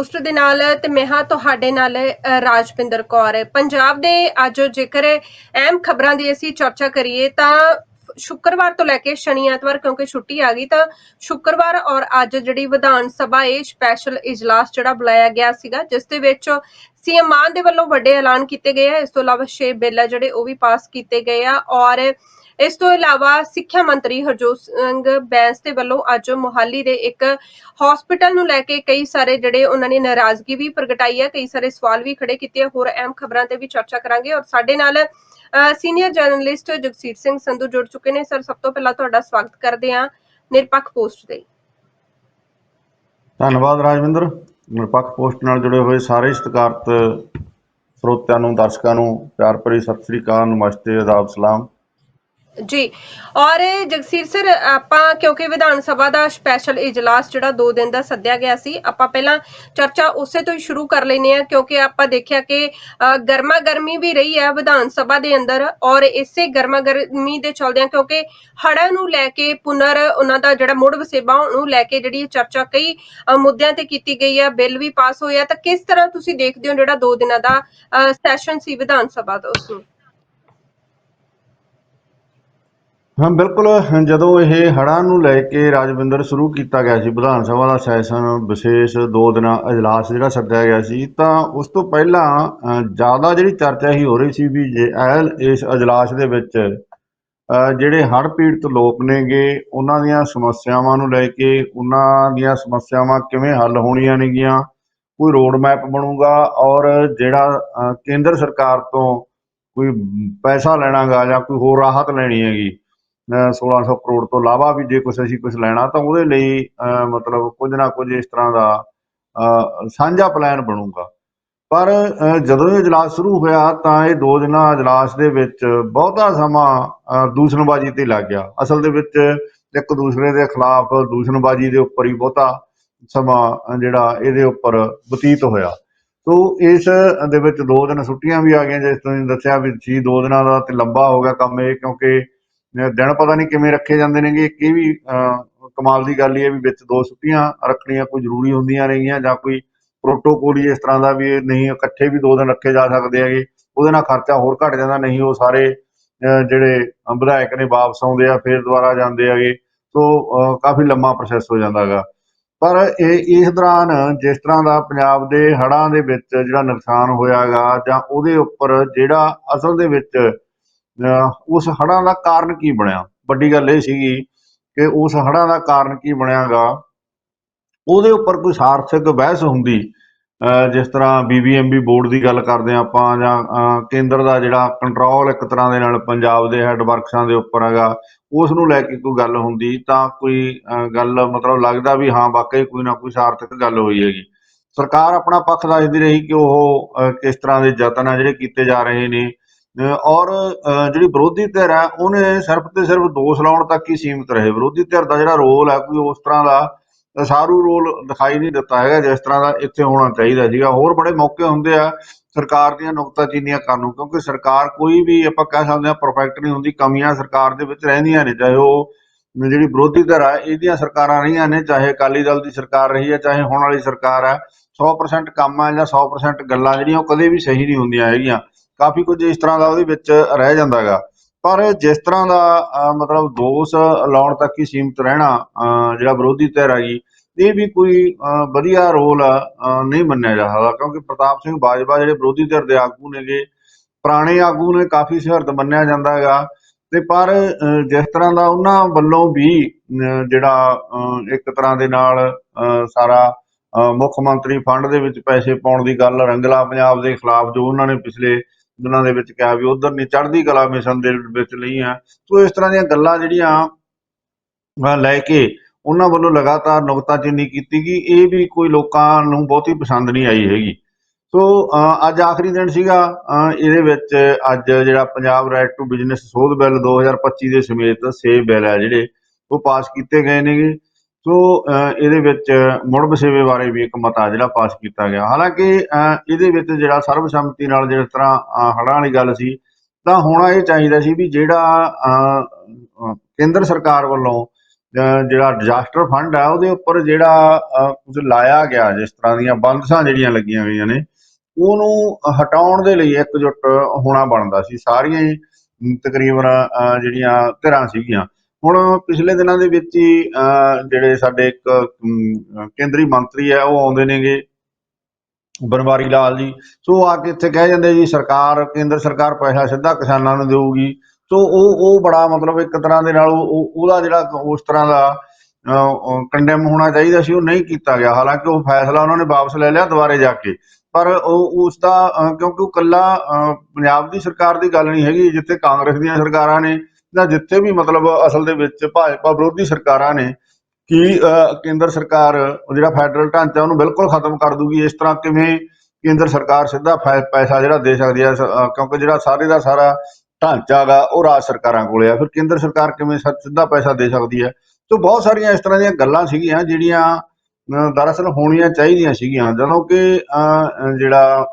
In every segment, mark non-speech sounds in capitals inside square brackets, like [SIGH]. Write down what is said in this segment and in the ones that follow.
ਤੁਸੀਂ ਦੇ ਨਾਲ ਤੇ ਮੈਂ ਹਾਂ ਤੁਹਾਡੇ ਨਾਲ ਰਾਜਪਿੰਦਰ ਕੌਰ। ਪੰਜਾਬ ਦੇ ਅੱਜ ਜੇਕਰ ਅਹਿਮ ਖਬਰਾਂ ਦੀ ਅਸੀਂ ਚਰਚਾ ਕਰੀਏ ਤਾਂ ਸ਼ੁੱਕਰਵਾਰ ਤੋਂ ਲੈ ਕੇ ਸ਼ਨੀ ਐਤਵਾਰ ਕਿਉਂਕਿ ਛੁੱਟੀ ਆ ਗਈ, ਤਾਂ ਸ਼ੁੱਕਰਵਾਰ ਔਰ ਅੱਜ ਜਿਹੜੀ ਵਿਧਾਨ ਸਭਾ, ਇਹ ਸਪੈਸ਼ਲ ਇਜਲਾਸ ਜਿਹੜਾ ਬੁਲਾਇਆ ਗਿਆ ਸੀਗਾ, ਜਿਸ ਦੇ ਵਿੱਚ ਸੀਐਮ ਮਾਨ ਦੇ ਵੱਲੋਂ ਵੱਡੇ ਐਲਾਨ ਕੀਤੇ ਗਏ ਆ। ਇਸ ਤੋਂ ਇਲਾਵਾ 6 ਬਿੱਲ ਆ ਜਿਹੜੇ ਉਹ ਵੀ ਪਾਸ ਕੀਤੇ ਗਏ ਆ ਔਰ ਇਸ ਤੋਂ ਇਲਾਵਾ ਸਿੱਖਿਆ ਮੰਤਰੀ ਹਰਜੋਤ ਸਿੰਘ ਬੈਂਸ ਦੇ ਵੱਲੋਂ ਅੱਜ ਮੋਹਾਲੀ ਦੇ ਇੱਕ ਹਸਪੀਟਲ ਨੂੰ ਲੈ ਕੇ ਕਈ ਸਾਰੇ ਜਿਹੜੇ ਉਹਨਾਂ ਨੇ ਨਾਰਾਜ਼ਗੀ ਵੀ ਪ੍ਰਗਟਾਈ ਹੈ, ਕਈ ਸਾਰੇ ਸਵਾਲ ਵੀ ਖੜੇ ਕੀਤੇ ਆ, ਹੋਰ ਅਹਿਮ ਖਬਰਾਂ ਤੇ ਵੀ ਚਰਚਾ ਕਰਾਂਗੇ ਔਰ ਸਾਡੇ ਨਾਲ ਸੀਨੀਅਰ ਜਰਨਲਿਸਟ ਜਗਸੀਰ ਸਿੰਘ ਸੰਧੂ ਜੁੜ ਚੁੱਕੇ ਨੇ। ਸਰ, ਸਭ ਤੋਂ ਪਹਿਲਾਂ ਤੁਹਾਡਾ ਸਵਾਗਤ ਕਰਦੇ ਹਾਂ ਨਿਰਪੱਖ ਪੋਸਟ ਦੇ ਧੰਨਵਾਦ ਰਾਜਵਿੰਦਰ। ਨਿਰਪੱਖ ਪੋਸਟ ਨਾਲ ਜੁੜੇ ਹੋਏ ਸਾਰੇ ਸਤਿਕਾਰਤ ਸਰੋਤਿਆਂ ਨੂੰ, ਦਰਸ਼ਕਾਂ ਨੂੰ ਪਿਆਰ ਭਰੀ ਸਤਿ ਸ੍ਰੀ ਅਕਾਲ, ਨਮਸਤੇ ਆਦਾਬ ਸਲਾਮ। ਜੀ, ਔਰ ਜਗਸੀਰ ਸਰ ਆਪਾਂ ਕਿਉਂਕਿ ਵਿਧਾਨ ਸਭਾ ਦਾ ਸਪੈਸ਼ਲ ਇਜਲਾਸ ਜਿਹੜਾ 2 ਦਿਨ ਦਾ ਸੱਦਿਆ ਗਿਆ ਸੀ, ਆਪਾਂ ਪਹਿਲਾਂ ਚਰਚਾ ਉਸੇ ਤੋਂ ਹੀ ਸ਼ੁਰੂ ਕਰ ਲੈਨੇ ਆ ਕਿਉਂਕਿ ਆਪਾਂ ਦੇਖਿਆ ਕਿ ਗਰਮਾ ਗਰਮੀ ਵੀ ਰਹੀ ਹੈ ਵਿਧਾਨ ਸਭਾ ਦੇ ਅੰਦਰ, ਔਰ ਇਸੇ ਗਰਮਾ ਗਰਮੀ ਦੇ ਚਲਦਿਆਂ ਕਿਉਂਕਿ ਹੜ੍ਹਾਂ ਨੂੰ ਲੈ ਕੇ ਪੁਨਰ ਉਹਨਾਂ ਦਾ ਜਿਹੜਾ ਮੁੜ ਵਸੇਬਾ, ਉਹਨੂੰ ਲੈ ਕੇ ਜਿਹੜੀ ਚਰਚਾ ਕਈ ਮੁੱਦਿਆਂ ਤੇ ਕੀਤੀ ਗਈ ਹੈ, ਬਿੱਲ ਵੀ ਪਾਸ ਹੋਇਆ, ਤਾਂ ਕਿਸ ਤਰ੍ਹਾਂ ਤੁਸੀਂ ਦੇਖਦੇ ਹੋ ਜਿਹੜਾ 2 ਦਿਨਾਂ ਦਾ ਸੈਸ਼ਨ ਸੀ ਵਿਧਾਨ ਸਭਾ ਦਾ ਉਸ ਨੂੰ? ਹਾਂ, ਬਿਲਕੁਲ, ਜਦੋਂ ਇਹ ਹੜ੍ਹਾਂ ਨੂੰ ਲੈ ਕੇ ਰਾਜਵਿੰਦਰ ਸ਼ੁਰੂ ਕੀਤਾ ਗਿਆ ਸੀ, ਵਿਧਾਨ ਸਭਾ ਦਾ ਸੈਸ਼ਨ ਵਿਸ਼ੇਸ਼ ਦੋ ਦਿਨਾਂ ਅਜਲਾਸ ਜਿਹੜਾ ਸੱਦਿਆ ਗਿਆ ਸੀ, ਤਾਂ ਉਸ ਤੋਂ ਪਹਿਲਾਂ ਜ਼ਿਆਦਾ ਜਿਹੜੀ ਚਰਚਾ ਹੀ ਹੋ ਰਹੀ ਸੀ ਵੀ ਜੇ ਇਹ ਇਸ ਅਜਲਾਸ ਦੇ ਵਿੱਚ ਜਿਹੜੇ ਹੜ੍ਹ ਪੀੜਤ ਲੋਕ ਨੇਗੇ, ਉਹਨਾਂ ਦੀਆਂ ਸਮੱਸਿਆਵਾਂ ਨੂੰ ਲੈ ਕੇ, ਉਹਨਾਂ ਦੀਆਂ ਸਮੱਸਿਆਵਾਂ ਕਿਵੇਂ ਹੱਲ ਹੋਣੀਆਂ ਨੇਗੀਆਂ, ਕੋਈ ਰੋਡ ਮੈਪ ਬਣੂਗਾ, ਔਰ ਜਿਹੜਾ ਕੇਂਦਰ ਸਰਕਾਰ ਤੋਂ ਕੋਈ ਪੈਸਾ ਲੈਣਾਗਾ ਜਾਂ ਕੋਈ ਹੋਰ ਰਾਹਤ ਲੈਣੀ ਹੈਗੀ 1600 ਕਰੋੜ ਤੋਂ ਇਲਾਵਾ ਵੀ ਜੇ ਕੁਝ ਅਸੀਂ ਕੁਝ ਲੈਣਾ ਤਾਂ ਉਹਦੇ ਲਈ ਮਤਲਬ ਕੁਝ ਨਾ ਕੁਝ ਇਸ ਤਰ੍ਹਾਂ ਦਾ ਸਾਂਝਾ ਪਲਾਨ ਬਣੂਗਾ। ਪਰ ਜਦੋਂ ਇਹ ਇਜਲਾਸ ਸ਼ੁਰੂ ਹੋਇਆ ਤਾਂ ਇਹ ਦੋ ਦਿਨਾਂ ਇਜਲਾਸ ਦੇ ਵਿੱਚ ਬਹੁਤਾ ਸਮਾਂ ਦੂਸ਼ਣਬਾਜ਼ੀ ਤੇ ਲੱਗ ਗਿਆ। ਅਸਲ ਦੇ ਵਿੱਚ ਇੱਕ ਦੂਸਰੇ ਦੇ ਖਿਲਾਫ ਦੂਸ਼ਣਬਾਜ਼ੀ ਦੇ ਉੱਪਰ ਹੀ ਬਹੁਤਾ ਸਮਾਂ ਜਿਹੜਾ ਇਹਦੇ ਉੱਪਰ ਬਤੀਤ ਹੋਇਆ। ਸੋ ਇਸ ਦੇ ਵਿੱਚ ਦੋ ਦਿਨ ਛੁੱਟੀਆਂ ਵੀ ਆ ਗਈਆਂ, ਜਿਸ ਤੁਸੀਂ ਦੱਸਿਆ ਵੀ ਜੀ ਦੋ ਦਿਨਾਂ ਦਾ ਤੇ ਲੰਬਾ ਹੋ ਗਿਆ ਕੰਮ ਇਹ, ਕਿਉਂਕਿ ਦਿਨ ਪਤਾ ਨਹੀਂ ਕਿਵੇਂ ਰੱਖੇ ਜਾਂਦੇ ਨੇਗੇ ਇੱਕ ਇਹ ਵੀ ਅਹ, ਕਮਾਲ ਦੀ ਗੱਲ ਇਹ ਹੈ ਵੀ ਵਿੱਚ ਦੋ ਛੁੱਟੀਆਂ ਰੱਖਣੀਆਂ ਕੋਈ ਜ਼ਰੂਰੀ ਹੁੰਦੀਆਂ ਨੇਗੀਆਂ ਜਾਂ ਕੋਈ ਪ੍ਰੋਟੋਕੋਲ ਹੀ ਇਸ ਤਰ੍ਹਾਂ ਦਾ ਵੀ ਨਹੀਂ ਇਕੱਠੇ ਵੀ ਦੋ ਦਿਨ ਰੱਖੇ ਜਾ ਸਕਦੇ ਹੈਗੇ ਉਹਦੇ ਨਾਲ ਖਰਚਾ ਹੋਰ ਘਟ ਜਾਂਦਾ ਨਹੀਂ ਉਹ ਸਾਰੇ ਅਹ, ਜਿਹੜੇ ਵਿਧਾਇਕ ਨੇ ਵਾਪਸ ਆਉਂਦੇ ਆ ਫਿਰ ਦੁਬਾਰਾ ਜਾਂਦੇ ਹੈਗੇ ਸੋ ਕਾਫੀ ਲੰਮਾ ਪ੍ਰੋਸੈਸ ਹੋ ਜਾਂਦਾ ਹੈਗਾ। ਪਰ ਇਹ ਇਸ ਦੌਰਾਨ ਜਿਸ ਤਰ੍ਹਾਂ ਦਾ ਪੰਜਾਬ ਦੇ ਹੜ੍ਹਾਂ ਦੇ ਵਿੱਚ ਜਿਹੜਾ ਨੁਕਸਾਨ ਹੋਇਆਗਾ ਜਾਂ ਉਹਦੇ ਉੱਪਰ ਜਿਹੜਾ ਅਸਲ ਦੇ ਵਿੱਚ ਉਸ ਹੜ੍ਹਾਂ ਦਾ ਕਾਰਨ ਕੀ ਬਣਿਆ? ਵੱਡੀ ਗੱਲ ਇਹ ਸੀਗੀ ਕਿ ਉਸ ਹੜ੍ਹਾਂ ਦਾ ਕਾਰਨ ਕੀ ਬਣਿਆਗਾ? ਉਹਦੇ ਉੱਪਰ ਕੋਈ ਸਾਰਥਕ ਬਹਿਸ ਹੁੰਦੀ, ਅਹ ਜਿਸ ਤਰ੍ਹਾਂ ਬੀਬੀਐਮਬੀ ਬੋਰਡ ਦੀ ਗੱਲ ਕਰਦੇ ਹਾਂ ਆਪਾਂ ਜਾਂ ਕੇਂਦਰ ਦਾ ਜਿਹੜਾ ਕੰਟਰੋਲ ਇੱਕ ਤਰ੍ਹਾਂ ਦੇ ਨਾਲ ਪੰਜਾਬ ਦੇ ਹੈੱਡ ਵਰਕਸਾਂ ਦੇ ਉੱਪਰ ਹੈਗਾ, ਉਸ ਨੂੰ ਲੈ ਕੇ ਕੋਈ ਗੱਲ ਹੁੰਦੀ ਤਾਂ ਕੋਈ, ਅਹ ਗੱਲ ਮਤਲਬ ਲੱਗਦਾ ਵੀ ਹਾਂ ਵਾਕਈ ਕੋਈ ਨਾ ਕੋਈ ਸਾਰਥਕ ਗੱਲ ਹੋਈ ਹੈਗੀ। ਸਰਕਾਰ ਆਪਣਾ ਪੱਖ ਦੱਸਦੀ ਰਹੀ ਕਿ ਉਹ ਕਿਸ ਤਰ੍ਹਾਂ ਦੇ ਯਤਨ ਆ ਜਿਹੜੇ ਕੀਤੇ ਜਾ ਰਹੇ ਨੇ ਔਰ ਜਿਹੜੀ ਵਿਰੋਧੀ ਧਿਰ ਹੈ, ਉਹਨੇ ਸਿਰਫ ਤੇ ਸਿਰਫ ਦੋਸ਼ ਲਾਉਣ ਤੱਕ ਹੀ ਸੀਮਿਤ ਰਹੇ। ਵਿਰੋਧੀ ਧਿਰ ਦਾ ਜਿਹੜਾ ਰੋਲ ਹੈ, ਕੋਈ ਉਸ ਤਰ੍ਹਾਂ ਦਾ ਸਾਰੂ ਰੋਲ ਦਿਖਾਈ ਨਹੀਂ ਦਿੱਤਾ ਹੈਗਾ, ਜਿਸ ਤਰ੍ਹਾਂ ਦਾ ਇੱਥੇ ਹੋਣਾ ਚਾਹੀਦਾ ਸੀਗਾ। ਹੋਰ ਬੜੇ ਮੌਕੇ ਹੁੰਦੇ ਆ ਸਰਕਾਰ ਦੀਆਂ ਨੁਕਤਾਚੀਨੀਆਂ ਕਰਨ ਨੂੰ ਕਿਉਂਕਿ ਸਰਕਾਰ ਕੋਈ ਵੀ ਆਪਾਂ ਕਹਿ ਸਕਦੇ ਹਾਂ ਪਰਫੈਕਟ ਨਹੀਂ ਹੁੰਦੀ, ਕਮੀਆਂ ਸਰਕਾਰ ਦੇ ਵਿੱਚ ਰਹਿੰਦੀਆਂ ਨੇ, ਚਾਹੇ ਉਹ ਜਿਹੜੀ ਵਿਰੋਧੀ ਧਿਰ ਹੈ ਇਹਦੀਆਂ ਸਰਕਾਰਾਂ ਰਹੀਆਂ ਨੇ, ਚਾਹੇ ਅਕਾਲੀ ਦਲ ਦੀ ਸਰਕਾਰ ਰਹੀ ਹੈ, ਚਾਹੇ ਹੁਣ ਵਾਲੀ ਸਰਕਾਰ ਹੈ। 100% ਕੰਮ ਹੈ ਜਾਂ 100% ਗੱਲਾਂ ਜਿਹੜੀਆਂ, ਉਹ ਕਦੇ ਵੀ ਸਹੀ ਨਹੀਂ ਹੁੰਦੀਆਂ ਹੈਗੀਆਂ। ਕਾਫੀ ਕੁਝ ਇਸ ਤਰ੍ਹਾਂ ਦਾ ਉਹਦੇ ਵਿੱਚ ਰਹਿ ਜਾਂਦਾ ਹੈਗਾ ਪਰ ਜਿਸ ਤਰ੍ਹਾਂ ਦਾ ਮਤਲਬ ਦੋਸ਼ ਲਾਉਣ ਤੱਕ ਹੀ ਸੀਮਿਤ ਰਹਿਣਾ ਜਿਹੜਾ ਵਿਰੋਧੀ ਧਿਰ ਹੈਗੀ, ਇਹ ਵੀ ਕੋਈ ਵਧੀਆ ਰੋਲ ਨਹੀਂ ਮੰਨਿਆ ਜਾ ਸਕਦਾ। ਕਿਉਂਕਿ ਪ੍ਰਤਾਪ ਸਿੰਘ ਬਾਜਵਾ ਜਿਹੜੇ ਵਿਰੋਧੀ ਧਿਰ ਦੇ ਆਗੂ ਨੇਗੇ, ਪੁਰਾਣੇ ਆਗੂ ਨੇ ਕਾਫੀ ਸਿਹਰਤ ਮੰਨਿਆ ਜਾਂਦਾ ਹੈਗਾ ਤੇ ਪਰ ਜਿਸ ਤਰ੍ਹਾਂ ਦਾ ਉਹਨਾਂ ਵੱਲੋਂ ਵੀ ਜਿਹੜਾ ਇੱਕ ਤਰ੍ਹਾਂ ਦੇ ਨਾਲ ਸਾਰਾ ਮੁੱਖ ਮੰਤਰੀ ਫੰਡ ਦੇ ਵਿੱਚ ਪੈਸੇ ਪਾਉਣ ਦੀ ਗੱਲ, ਰੰਗਲਾ ਪੰਜਾਬ ਦੇ ਖਿਲਾਫ ਜੋ ਉਹਨਾਂ ਨੇ ਪਿਛਲੇ ਦਿਨਾਂ ਦੇ ਵਿੱਚ ਕਿਹਾ ਵੀ ਉਧਰ ਨਹੀਂ ਚੜ੍ਹਦੀ ਕਲਾ ਮਿਸ਼ਨ ਦੇ ਵਿੱਚ ਨਹੀਂ ਆ ਸੋ ਇਸ ਤਰ੍ਹਾਂ ਦੀਆਂ ਗੱਲਾਂ ਜਿਹੜੀਆਂ ਲੈ ਕੇ ਉਹਨਾਂ ਵੱਲੋਂ ਲਗਾਤਾਰ ਨੁਕਤਾਚੀਨੀ ਕੀਤੀ ਗਈ ਇਹ ਵੀ ਕੋਈ ਲੋਕਾਂ ਨੂੰ ਬਹੁਤੀ ਪਸੰਦ ਨਹੀਂ ਆਈ ਹੈਗੀ। ਸੋ ਅਹ, ਅੱਜ ਆਖਰੀ ਦਿਨ ਸੀਗਾ ਅਹ, ਇਹਦੇ ਵਿੱਚ ਅੱਜ ਜਿਹੜਾ ਪੰਜਾਬ ਰਾਈਟ ਟੂ ਬਿਜ਼ਨਸ ਸੋਧ ਬਿੱਲ 2025 ਦੇ ਸਮੇਤ ਛੇ ਬਿੱਲ ਹੈ ਜਿਹੜੇ ਉਹ ਪਾਸ ਕੀਤੇ ਗਏ ਨੇਗੇ। ਸੋ ਇਹਦੇ ਵਿੱਚ ਮੁੜ ਵਸੇਵੇ ਬਾਰੇ ਵੀ ਇੱਕ ਮਤਾ ਜਿਹੜਾ ਪਾਸ ਕੀਤਾ ਗਿਆ। ਹਾਲਾਂਕਿ ਅਹ, ਇਹਦੇ ਵਿੱਚ ਜਿਹੜਾ ਸਰਬਸੰਮਤੀ ਨਾਲ ਜਿਸ ਤਰ੍ਹਾਂ ਅਹ, ਹੜ੍ਹਾਂ ਵਾਲੀ ਗੱਲ ਸੀ ਤਾਂ ਹੋਣਾ ਇਹ ਚਾਹੀਦਾ ਸੀ ਵੀ ਜਿਹੜਾ ਅਹ, ਕੇਂਦਰ ਸਰਕਾਰ ਵੱਲੋਂ ਅਹ ਜਿਹੜਾ ਡਿਜ਼ਾਸਟਰ ਫੰਡ ਆ ਉਹਦੇ ਉੱਪਰ ਜਿਹੜਾ ਕੁਝ ਲਾਇਆ ਗਿਆ ਜਿਸ ਤਰ੍ਹਾਂ ਦੀਆਂ ਬੰਦਸਾਂ ਜਿਹੜੀਆਂ ਲੱਗੀਆਂ ਹੋਈਆਂ ਨੇ ਉਹਨੂੰ ਹਟਾਉਣ ਦੇ ਲਈ ਇਕਜੁੱਟ ਹੋਣਾ ਬਣਦਾ ਸੀ। ਸਾਰੀਆਂ ਹੀ ਤਕਰੀਬਨ ਅਹ, ਜਿਹੜੀਆਂ ਧਿਰਾਂ ਸੀਗੀਆਂ। ਹੁਣ ਪਿਛਲੇ ਦਿਨਾਂ ਦੇ ਵਿੱਚ ਹੀ ਅਹ, ਜਿਹੜੇ ਸਾਡੇ ਇੱਕ ਕੇਂਦਰੀ ਮੰਤਰੀ ਹੈ ਉਹ ਆਉਂਦੇ ਨੇਗੇ। ਬਨਵਾਰੀ ਲਾਲ ਜੀ। ਸੋ ਆ ਕੇ ਇੱਥੇ ਕਹਿ ਜਾਂਦੇ ਜੀ ਸਰਕਾਰ ਕੇਂਦਰ ਸਰਕਾਰ ਪੈਸਾ ਸਿੱਧਾ ਕਿਸਾਨਾਂ ਨੂੰ ਦੇਊਗੀ। ਸੋ ਉਹ ਉਹ ਬੜਾ ਮਤਲਬ ਇੱਕ ਤਰ੍ਹਾਂ ਦੇ ਨਾਲ ਉਹ ਉਹਦਾ ਜਿਹੜਾ ਉਸ ਤਰ੍ਹਾਂ ਦਾ ਕੰਡੈਮ ਹੋਣਾ ਚਾਹੀਦਾ ਸੀ ਉਹ ਨਹੀਂ ਕੀਤਾ ਗਿਆ। ਹਾਲਾਂਕਿ ਉਹ ਫੈਸਲਾ ਉਹਨਾਂ ਨੇ ਵਾਪਸ ਲੈ ਲਿਆ ਦੁਬਾਰੇ ਜਾ ਕੇ। ਪਰ ਉਹ ਉਸ ਦਾ ਕਿਉਂਕਿ ਉਹ ਕੱਲਾ ਪੰਜਾਬ ਦੀ ਸਰਕਾਰ ਦੀ ਗੱਲ ਨਹੀਂ ਹੈਗੀ ਜਿੱਥੇ ਕਾਂਗਰਸ ਦੀਆਂ ਸਰਕਾਰਾਂ ਨੇ ਜਾਂ ਜਿੱਥੇ ਵੀ ਮਤਲਬ ਅਸਲ ਦੇ ਵਿੱਚ ਭਾਜਪਾ ਵਿਰੋਧੀ ਸਰਕਾਰਾਂ ਨੇ ਕਿ ਅਹ, ਕੇਂਦਰ ਸਰਕਾਰ ਜਿਹੜਾ ਫੈਡਰਲ ਢਾਂਚਾ ਉਹਨੂੰ ਬਿਲਕੁਲ ਖਤਮ ਕਰ ਦੂਗੀ ਇਸ ਤਰ੍ਹਾਂ ਕਿਵੇਂ ਕੇਂਦਰ ਸਰਕਾਰ ਸਿੱਧਾ ਪੈਸਾ ਜਿਹੜਾ ਦੇ ਸਕਦੀ ਹੈ ਕਿਉਂਕਿ ਜਿਹੜਾ ਸਾਰੇ ਦਾ ਸਾਰਾ ਢਾਂਚਾ ਗਾ ਉਹ ਰਾਜ ਸਰਕਾਰਾਂ ਕੋਲੇ ਆ। ਫਿਰ ਕੇਂਦਰ ਸਰਕਾਰ ਕਿਵੇਂ ਸ- ਸਿੱਧਾ ਪੈਸਾ ਦੇ ਸਕਦੀ ਹੈ? ਸੋ ਬਹੁਤ ਸਾਰੀਆਂ ਇਸ ਤਰ੍ਹਾਂ ਦੀਆਂ ਗੱਲਾਂ ਸੀਗੀਆਂ ਜਿਹੜੀਆਂ ਅਹ, ਦਰਅਸਲ ਹੋਣੀਆਂ ਚਾਹੀਦੀਆਂ ਸੀਗੀਆਂ। ਜਦੋਂ ਕਿ ਅਹ, ਜਿਹੜਾ